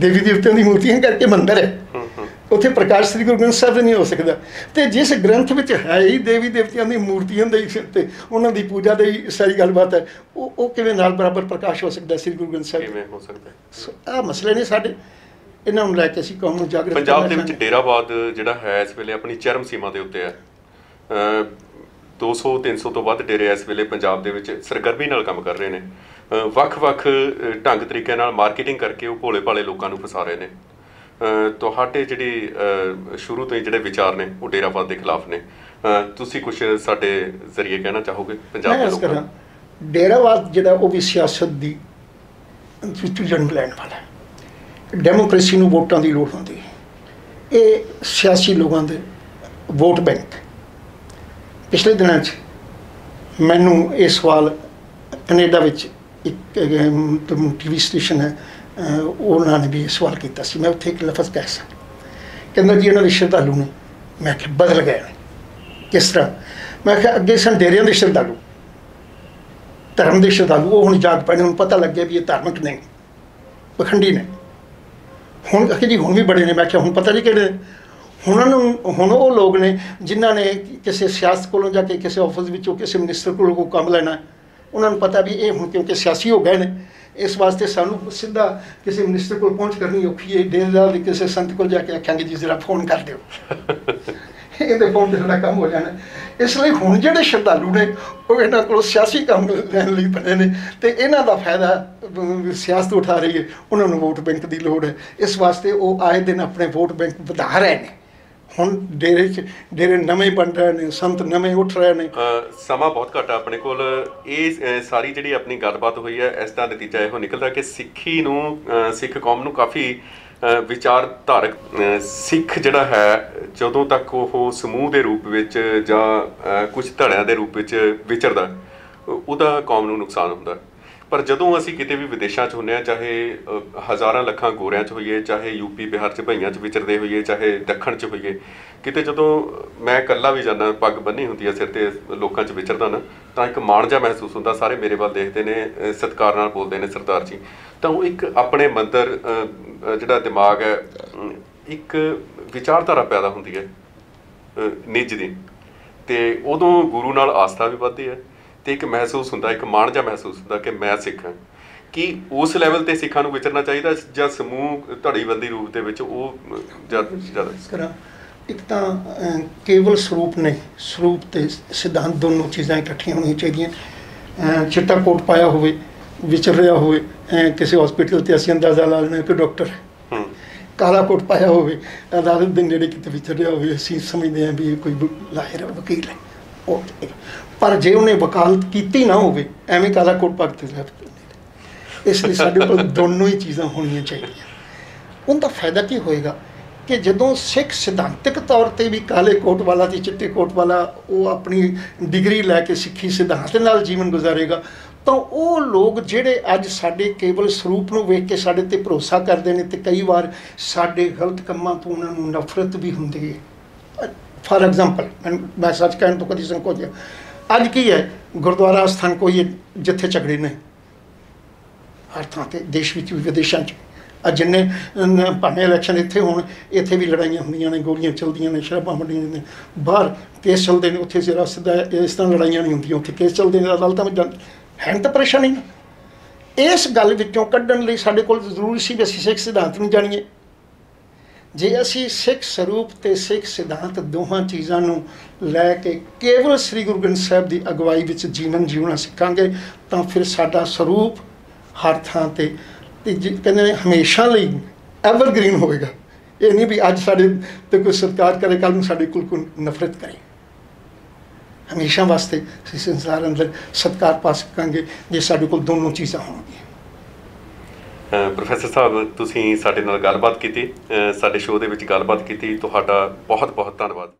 ਦੇਵੀ ਦੇਵਤਿਆਂ ਦੀ ਮੂਰਤੀਆਂ ਕਰਕੇ ਮੰਦਿਰ ਹੂੰ। ਉੱਥੇ ਪ੍ਰਕਾਸ਼ ਸ੍ਰੀ ਗੁਰੂ ਗ੍ਰੰਥ ਸਾਹਿਬ ਦਾ ਨਹੀਂ ਹੋ ਸਕਦਾ। ਤੇ ਜਿਸ ਗ੍ਰੰਥ ਵਿੱਚ ਹੈ ਹੀ ਦੇਵੀ ਦੇਵਤਿਆਂ ਦੀ ਮੂਰਤੀਆਂ ਦੇ ਤੇ ਉਹਨਾਂ ਦੀ ਪੂਜਾ ਦੇ ਸਾਰੀ ਗੱਲਬਾਤ ਹੈ ਉਹ ਉਹ ਕਿਵੇਂ ਨਾਲ ਬਰਾਬਰ ਪ੍ਰਕਾਸ਼ ਹੋ ਸਕਦਾ ਸ੍ਰੀ ਗੁਰੂ ਗ੍ਰੰਥ ਸਾਹਿਬ? ਕਿਵੇਂ ਹੋ ਸਕਦਾ? ਆਹ ਮਸਲੇ ਨੇ ਸਾਡੇ। ਇਹਨਾਂ ਨੂੰ ਲੈ ਕੇ ਅਸੀਂ ਕੌਮ ਨੂੰ ਜਾਗਰਤ ਪੰਜਾਬ ਦੇ ਵਿੱਚ ਡੇਰਾਬਾਦ ਜਿਹੜਾ ਹੈ ਇਸ ਵੇਲੇ ਆਪਣੀ ਚਰਮ ਸੀਮਾ ਦੇ ਉੱਤੇ ਹੈ। ਅ 200 300 ਤੋਂ ਵੱਧ ਡੇਰੇ ਇਸ ਵੇਲੇ ਪੰਜਾਬ ਦੇ ਵਿੱਚ ਸਰਗਰਮੀ ਨਾਲ ਕੰਮ ਕਰ ਰਹੇ ਨੇ। ਵੱਖ-ਵੱਖ ਢੰਗ ਤਰੀਕੇ ਨਾਲ ਮਾਰਕੀਟਿੰਗ ਕਰਕੇ ਉਹ ਭੋਲੇ-ਭਾਲੇ ਲੋਕਾਂ ਨੂੰ ਫਸਾ ਰਹੇ ਨੇ। ਤੁਹਾਡੇ ਜਿਹੜੀ ਸ਼ੁਰੂ ਤੋਂ ਹੀ ਜਿਹੜੇ ਵਿਚਾਰ ਨੇ ਉਹ ਡੇਰਾਬਾਦ ਦੇ ਖਿਲਾਫ ਨੇ ਤੁਸੀਂ ਕੁਝ ਸਾਡੇ ਜ਼ਰੀਏ ਕਹਿਣਾ ਚਾਹੋਗੇ ਪੰਜਾਬ ਦੇ ਲੋਕਾਂ ਨੂੰ ਡੇਰਾਵਾਦ ਜਿਹੜਾ ਉਹ ਵੀ ਸਿਆਸਤ ਦੀ ਵਿੱਚੋਂ ਜਨਮ ਲੈਣ ਵਾਲਾ ਡੈਮੋਕ੍ਰੇਸੀ ਨੂੰ ਵੋਟਾਂ ਦੀ ਲੋੜ ਹੁੰਦੀ ਹੈ ਇਹ ਸਿਆਸੀ ਲੋਕਾਂ ਦੇ ਵੋਟ ਬੈਂਕ ਪਿਛਲੇ ਦਿਨਾਂ 'ਚ ਮੈਨੂੰ ਇਹ ਸਵਾਲ ਕੈਨੇਡਾ ਵਿੱਚ ਇੱਕ ਟੀਵੀ ਸਟੇਸ਼ਨ ਹੈ ਉਹਨਾਂ ਨੇ ਵੀ ਸਵਾਲ ਕੀਤਾ ਸੀ। ਮੈਂ ਉੱਥੇ ਇੱਕ ਲਫ਼ਜ਼ ਕਹਿ ਸਕਦਾ ਕਹਿੰਦਾ ਜੀ, ਇਹਨਾਂ ਦੇ ਸ਼ਰਧਾਲੂ ਨੇ। ਮੈਂ ਕਿਹਾ, ਬਦਲ ਗਏ ਨੇ। ਕਿਸ ਤਰ੍ਹਾਂ? ਮੈਂ ਕਿਹਾ, ਅੱਗੇ ਸਨ ਡੇਰਿਆਂ ਦੇ ਸ਼ਰਧਾਲੂ। ਧਰਮ ਦੇ ਸ਼ਰਧਾਲੂ। ਉਹ ਹੁਣ ਜਾਗ ਪਏ ਨੇ। ਹੁਣ ਪਤਾ ਲੱਗਿਆ ਵੀ ਇਹ ਧਾਰਮਿਕ ਨਹੀਂ ਪਖੰਡੀ ਨੇ। ਹੁਣ ਕਿ ਜੀ, ਹੁਣ ਵੀ ਬੜੇ ਨੇ। ਮੈਂ ਕਿਹਾ, ਹੁਣ ਪਤਾ ਨਹੀਂ ਕਿਹੜੇ ਨੇ। ਹੁਣ ਨੂੰ, ਹੁਣ ਉਹ ਲੋਕ ਨੇ ਜਿਨ੍ਹਾਂ ਨੇ ਕਿਸੇ ਸਿਆਸਤ ਕੋਲੋਂ ਜਾ ਕੇ ਕਿਸੇ ਆਫਿਸ ਵਿੱਚੋਂ ਕਿਸੇ ਮਿਨਿਸਟਰ ਕੋਲੋਂ ਕੋਈ ਕੰਮ ਲੈਣਾ। ਉਹਨਾਂ ਨੂੰ ਪਤਾ ਵੀ ਇਹ ਹੁਣ ਕਿਉਂਕਿ ਸਿਆਸੀ ਹੋ ਗਏ ਨੇ। ਇਸ ਵਾਸਤੇ ਸਾਨੂੰ ਸਿੱਧਾ ਕਿਸੇ ਮਿਨਿਸਟਰ ਕੋਲ ਪਹੁੰਚ ਕਰਨੀ ਔਖੀ ਹੈ। ਡੇਰੇਦਾਰ ਦੇ ਕਿਸੇ ਸੰਤ ਕੋਲ ਜਾ ਕੇ ਆਖਾਂਗੇ ਜੀ ਜ਼ਰਾ ਫੋਨ ਕਰ ਦਿਓ। ਇਹਦੇ ਫੋਨ ਤੇ ਸਾਡਾ ਕੰਮ ਹੋ ਜਾਣਾ। ਇਸ ਲਈ ਹੁਣ ਜਿਹੜੇ ਸ਼ਰਧਾਲੂ ਨੇ ਉਹ ਇਹਨਾਂ ਕੋਲੋਂ ਸਿਆਸੀ ਕੰਮ ਲੈਣ ਲਈ ਬਣੇ ਨੇ ਤੇ ਇਹਨਾਂ ਦਾ ਫਾਇਦਾ ਸਿਆਸਤ ਉਠਾ ਰਹੀ ਹੈ। ਉਹਨਾਂ ਨੂੰ ਵੋਟ ਬੈਂਕ ਦੀ ਲੋੜ ਹੈ। ਇਸ ਵਾਸਤੇ ਉਹ ਆਏ ਦਿਨ ਆਪਣੇ ਵੋਟ ਬੈਂਕ ਵਧਾ ਰਹੇ ਨੇ। ਹੁਣ ਡੇਰੇ 'ਚ, ਡੇਰੇ ਨਵੇਂ ਬਣ ਰਹੇ ਨੇ, ਸੰਤ ਨਵੇਂ ਉੱਠ ਰਹੇ ਨੇ। ਸਮਾਂ ਬਹੁਤ ਘੱਟ ਆ ਆਪਣੇ ਕੋਲ। ਇਹ ਸਾਰੀ ਜਿਹੜੀ ਆਪਣੀ ਗੱਲਬਾਤ ਹੋਈ ਹੈ, ਇਸ ਦਾ ਨਤੀਜਾ ਇਹੋ ਨਿਕਲਦਾ ਕਿ ਸਿੱਖੀ ਨੂੰ ਸਿੱਖ ਕੌਮ ਨੂੰ ਕਾਫੀ ਵਿਚਾਰਧਾਰਕ ਸਿੱਖ ਜਿਹੜਾ ਹੈ, ਜਦੋਂ ਤੱਕ ਉਹ ਸਮੂਹ ਦੇ ਰੂਪ ਵਿੱਚ ਜਾਂ ਕੁਝ ਧੜਿਆਂ ਦੇ ਰੂਪ ਵਿੱਚ ਵਿਚਰਦਾ ਉਹਦਾ ਕੌਮ ਨੂੰ ਨੁਕਸਾਨ ਹੁੰਦਾ। ਪਰ ਜਦੋਂ ਅਸੀਂ ਕਿਤੇ ਵੀ ਵਿਦੇਸ਼ਾਂ 'ਚ ਹੁੰਨੇ ਆ ਚਾਹੇ ਹਜ਼ਾਰਾਂ ਲੱਖਾਂ ਗੋਰਿਆਂ 'ਚ ਹੋਈਏ, ਚਾਹੇ ਯੂਪੀ ਬਿਹਾਰ 'ਚ ਭਈਆਂ 'ਚ ਵਿਚਰਦੇ ਹੋਈਏ, ਚਾਹੇ ਦੱਖਣ 'ਚ ਹੋਈਏ, ਕਿਤੇ ਜਦੋਂ ਮੈਂ ਇਕੱਲਾ ਵੀ ਜਾਂਦਾ, ਪੱਗ ਬੰਨੀ ਹੁੰਦੀ ਆ, ਸਿਰ ਤੇ ਲੋਕਾਂ 'ਚ ਵਿਚਰਦਾ ਨਾ, ਤਾਂ ਇੱਕ ਮਾਣ ਜਿਹਾ ਮਹਿਸੂਸ ਹੁੰਦਾ, ਸਾਰੇ ਮੇਰੇ ਵੱਲ ਦੇਖਦੇ ਨੇ ਸਤਿਕਾਰ ਨਾਲ ਬੋਲਦੇ ਨੇ ਸਰਦਾਰ ਜੀ। ਤਾਂ ਉਹ ਇੱਕ ਆਪਣੇ ਮੰਦਰ ਜਿਹੜਾ ਦਿਮਾਗ ਹੈ ਇੱਕ ਵਿਚਾਰਧਾਰਾ ਪੈਦਾ ਹੁੰਦੀ ਹੈ ਨਿੱਜ ਦੀ। ਤੇ ਉਦੋਂ ਗੁਰੂ ਨਾਲ ਆਸਥਾ ਵੀ ਵੱਧਦੀ ਹੈ। ਤੇ ਇੱਕ ਮਹਿਸੂਸ ਹੁੰਦਾ ਇੱਕ ਮਾਣ ਜਿਹਾ ਮਹਿਸੂਸ ਹੁੰਦਾ ਕਿ ਮੈਂ ਸਿੱਖ। ਹਾਂ ਕਿ ਉਸ ਲੈਵਲ ਤੇ ਸਿੱਖਾਂ ਨੂੰ ਵਿਚਰਨਾ ਚਾਹੀਦਾ ਜਾਂ ਸਮੂਹ ਧੜੀਬੰਦੀ ਰੂਪ ਦੇ ਵਿੱਚ ਉਹ ਜ਼ਿਆਦਾ? ਇੱਕ ਤਾਂ ਕੇਵਲ ਸਰੂਪ ਨਹੀਂ ਸਰੂਪ ਤੇ ਸਿਧਾਂਤ ਦੋਨੋਂ ਚੀਜ਼ਾਂ ਇਕੱਠੀਆਂ ਹੋਣੀਆਂ ਚਾਹੀਦੀਆਂ। ਚਿੱਟਾ ਕੋਟ ਪਾਇਆ ਹੋਵੇ ਵਿਚਰ ਰਿਹਾ ਹੋਵੇ ਕਿਸੇ ਹਸਪੀਟਲ ਤੇ ਅਸੀਂ ਅੰਦਾਜ਼ਾ ਲਾ ਲੈਣਾ ਕਿ ਡਾਕਟਰ ਕਾਲਾ ਕੋਟ ਪਾਇਆ ਹੋਵੇ ਅਦਾਲਤ ਦੇ ਨੇੜੇ ਕਿਤੇ ਵਿਚਰ ਰਿਹਾ ਹੋਵੇ ਅਸੀਂ ਸਮਝਦੇ ਹਾਂ ਵੀ ਇਹ ਕੋਈ ਲਾਇਰ ਵਕੀਲ ਹੈ। ਉਹ ਪਰ ਜੇ ਉਹਨੇ ਵਕਾਲਤ ਕੀਤੀ ਨਾ ਹੋਵੇ ਐਵੇਂ ਕਾਲਾ ਕੋਟ ਪੱਗ ਤੇ ਲੈ ਇਸ ਲਈ ਸਾਡੇ ਕੋਲ ਦੋਨੋਂ ਹੀ ਚੀਜ਼ਾਂ ਹੋਣੀਆਂ ਚਾਹੀਦੀਆਂ। ਉਹਦਾ ਫਾਇਦਾ ਕੀ ਹੋਏਗਾ ਕਿ ਜਦੋਂ ਸਿੱਖ ਸਿਧਾਂਤਕ ਤੌਰ ਤੇ ਵੀ ਕਾਲੇ ਕੋਟ ਵਾਲਾ ਤੇ ਚਿੱਟੇ ਕੋਟ ਵਾਲਾ ਉਹ ਆਪਣੀ ਡਿਗਰੀ ਲੈ ਕੇ ਸਿੱਖੀ ਸਿਧਾਂਤ ਨਾਲ ਜੀਵਨ ਗੁਜ਼ਾਰੇਗਾ ਤਾਂ ਉਹ ਲੋਕ ਜਿਹੜੇ ਅੱਜ ਸਾਡੇ ਕੇਵਲ ਸਰੂਪ ਨੂੰ ਵੇਖ ਕੇ ਸਾਡੇ ਤੇ ਭਰੋਸਾ ਕਰਦੇ ਨੇ ਤੇ ਕਈ ਵਾਰ ਸਾਡੇ ਗਲਤ ਕੰਮਾਂ ਤੋਂ ਉਹਨਾਂ ਨੂੰ ਨਫ਼ਰਤ ਵੀ ਹੁੰਦੀ ਹੈ। ਫਾਰ ਐਗਜ਼ਾਮਪਲ ਮੈਂ ਸੱਚ ਕਹਿਣ ਤੋਂ ਕਦੀ ਸੰਕੋਚ ਅੱਜ ਕੀ ਹੈ? ਗੁਰਦੁਆਰਾ ਸਥਾਨ ਕੋਈ ਜਿੱਥੇ ਝਗੜੇ ਨੇ? ਹਰ ਥਾਂ ਤੇ, ਦੇਸ਼ ਵਿੱਚ ਵੀ, ਵਿਦੇਸ਼ਾਂ 'ਚ ਅੱਜ ਜਿੰਨੇ ਭਾਵੇਂ ਇਲੈਕਸ਼ਨ ਇੱਥੇ ਹੋਣ, ਇੱਥੇ ਵੀ ਲੜਾਈਆਂ ਹੁੰਦੀਆਂ ਨੇ, ਗੋਲੀਆਂ ਚੱਲਦੀਆਂ ਨੇ, ਸ਼ਰਾਬਾਂ ਵੰਡੀਆਂ ਨੇ। ਬਾਹਰ ਕੇਸ ਚੱਲਦੇ ਨੇ, ਉੱਥੇ ਜ਼ਰਾ ਸਿੱਧਾ ਇਸ ਤਰ੍ਹਾਂ ਲੜਾਈਆਂ ਨਹੀਂ ਹੁੰਦੀਆਂ, ਉੱਥੇ ਕੇਸ ਚੱਲਦੇ ਨੇ, ਅਦਾਲਤਾਂ ਵਿੱਚ ਜਾਂਦੇ ਹੈ ਤਾਂ ਪਰੇਸ਼ਾਨੀ ਇਸ ਗੱਲ ਵਿੱਚੋਂ ਕੱਢਣ ਲਈ ਸਾਡੇ ਕੋਲ ਜ਼ਰੂਰੀ ਸੀ ਵੀ ਅਸੀਂ ਸਿੱਖ ਸਿਧਾਂਤ ਨੂੰ ਜਾਣੀਏ। ਜੇ ਅਸੀਂ ਸਿੱਖ ਸਰੂਪ ਤੇ ਸਿੱਖ ਸਿਧਾਂਤ ਦੋਹਾਂ ਚੀਜ਼ਾਂ ਨੂੰ ਲੈ ਕੇ ਕੇਵਲ ਸ੍ਰੀ ਗੁਰੂ ਗ੍ਰੰਥ ਸਾਹਿਬ ਦੀ ਅਗਵਾਈ ਵਿੱਚ ਜੀਵਨ ਜਿਉਣਾ ਸਿੱਖਾਂਗੇ, ਤਾਂ ਫਿਰ ਸਾਡਾ ਸਰੂਪ ਹਰ ਥਾਂ ਤੇ ਤੇ ਜਿ- ਕਹਿੰਦੇ ਨੇ ਹਮੇਸ਼ਾ ਲਈ ਐਵਰਗ੍ਰੀਨ ਹੋਵੇਗਾ। ਇਹ ਨਹੀਂ ਵੀ ਅੱਜ ਸਾਡੇ ਤੇ ਕੋਈ ਸਤਿਕਾਰ ਕਰੇ ਕੱਲ ਨੂੰ ਸਾਡੇ ਕੋਲ ਕੋਈ ਨਫ਼ਰਤ ਕਰੇ। ਹਮੇਸ਼ਾ ਵਾਸਤੇ ਅਸੀਂ ਸੰਸਾਰ ਅੰਦਰ ਸਤਿਕਾਰ ਪਾ ਸਕਾਂਗੇ, ਜੇ ਸਾਡੇ ਕੋਲ ਦੋਨੋਂ ਚੀਜ਼ਾਂ ਹੋਣਗੀਆਂ। ਪ੍ਰੋਫੈਸਰ ਸਾਹਿਬ, ਤੁਸੀਂ ਸਾਡੇ ਨਾਲ ਗੱਲਬਾਤ ਕੀਤੀ ਸਾਡੇ ਸ਼ੋਅ ਦੇ ਵਿੱਚ ਗੱਲਬਾਤ ਕੀਤੀ, ਤੁਹਾਡਾ ਬਹੁਤ ਬਹੁਤ ਧੰਨਵਾਦ।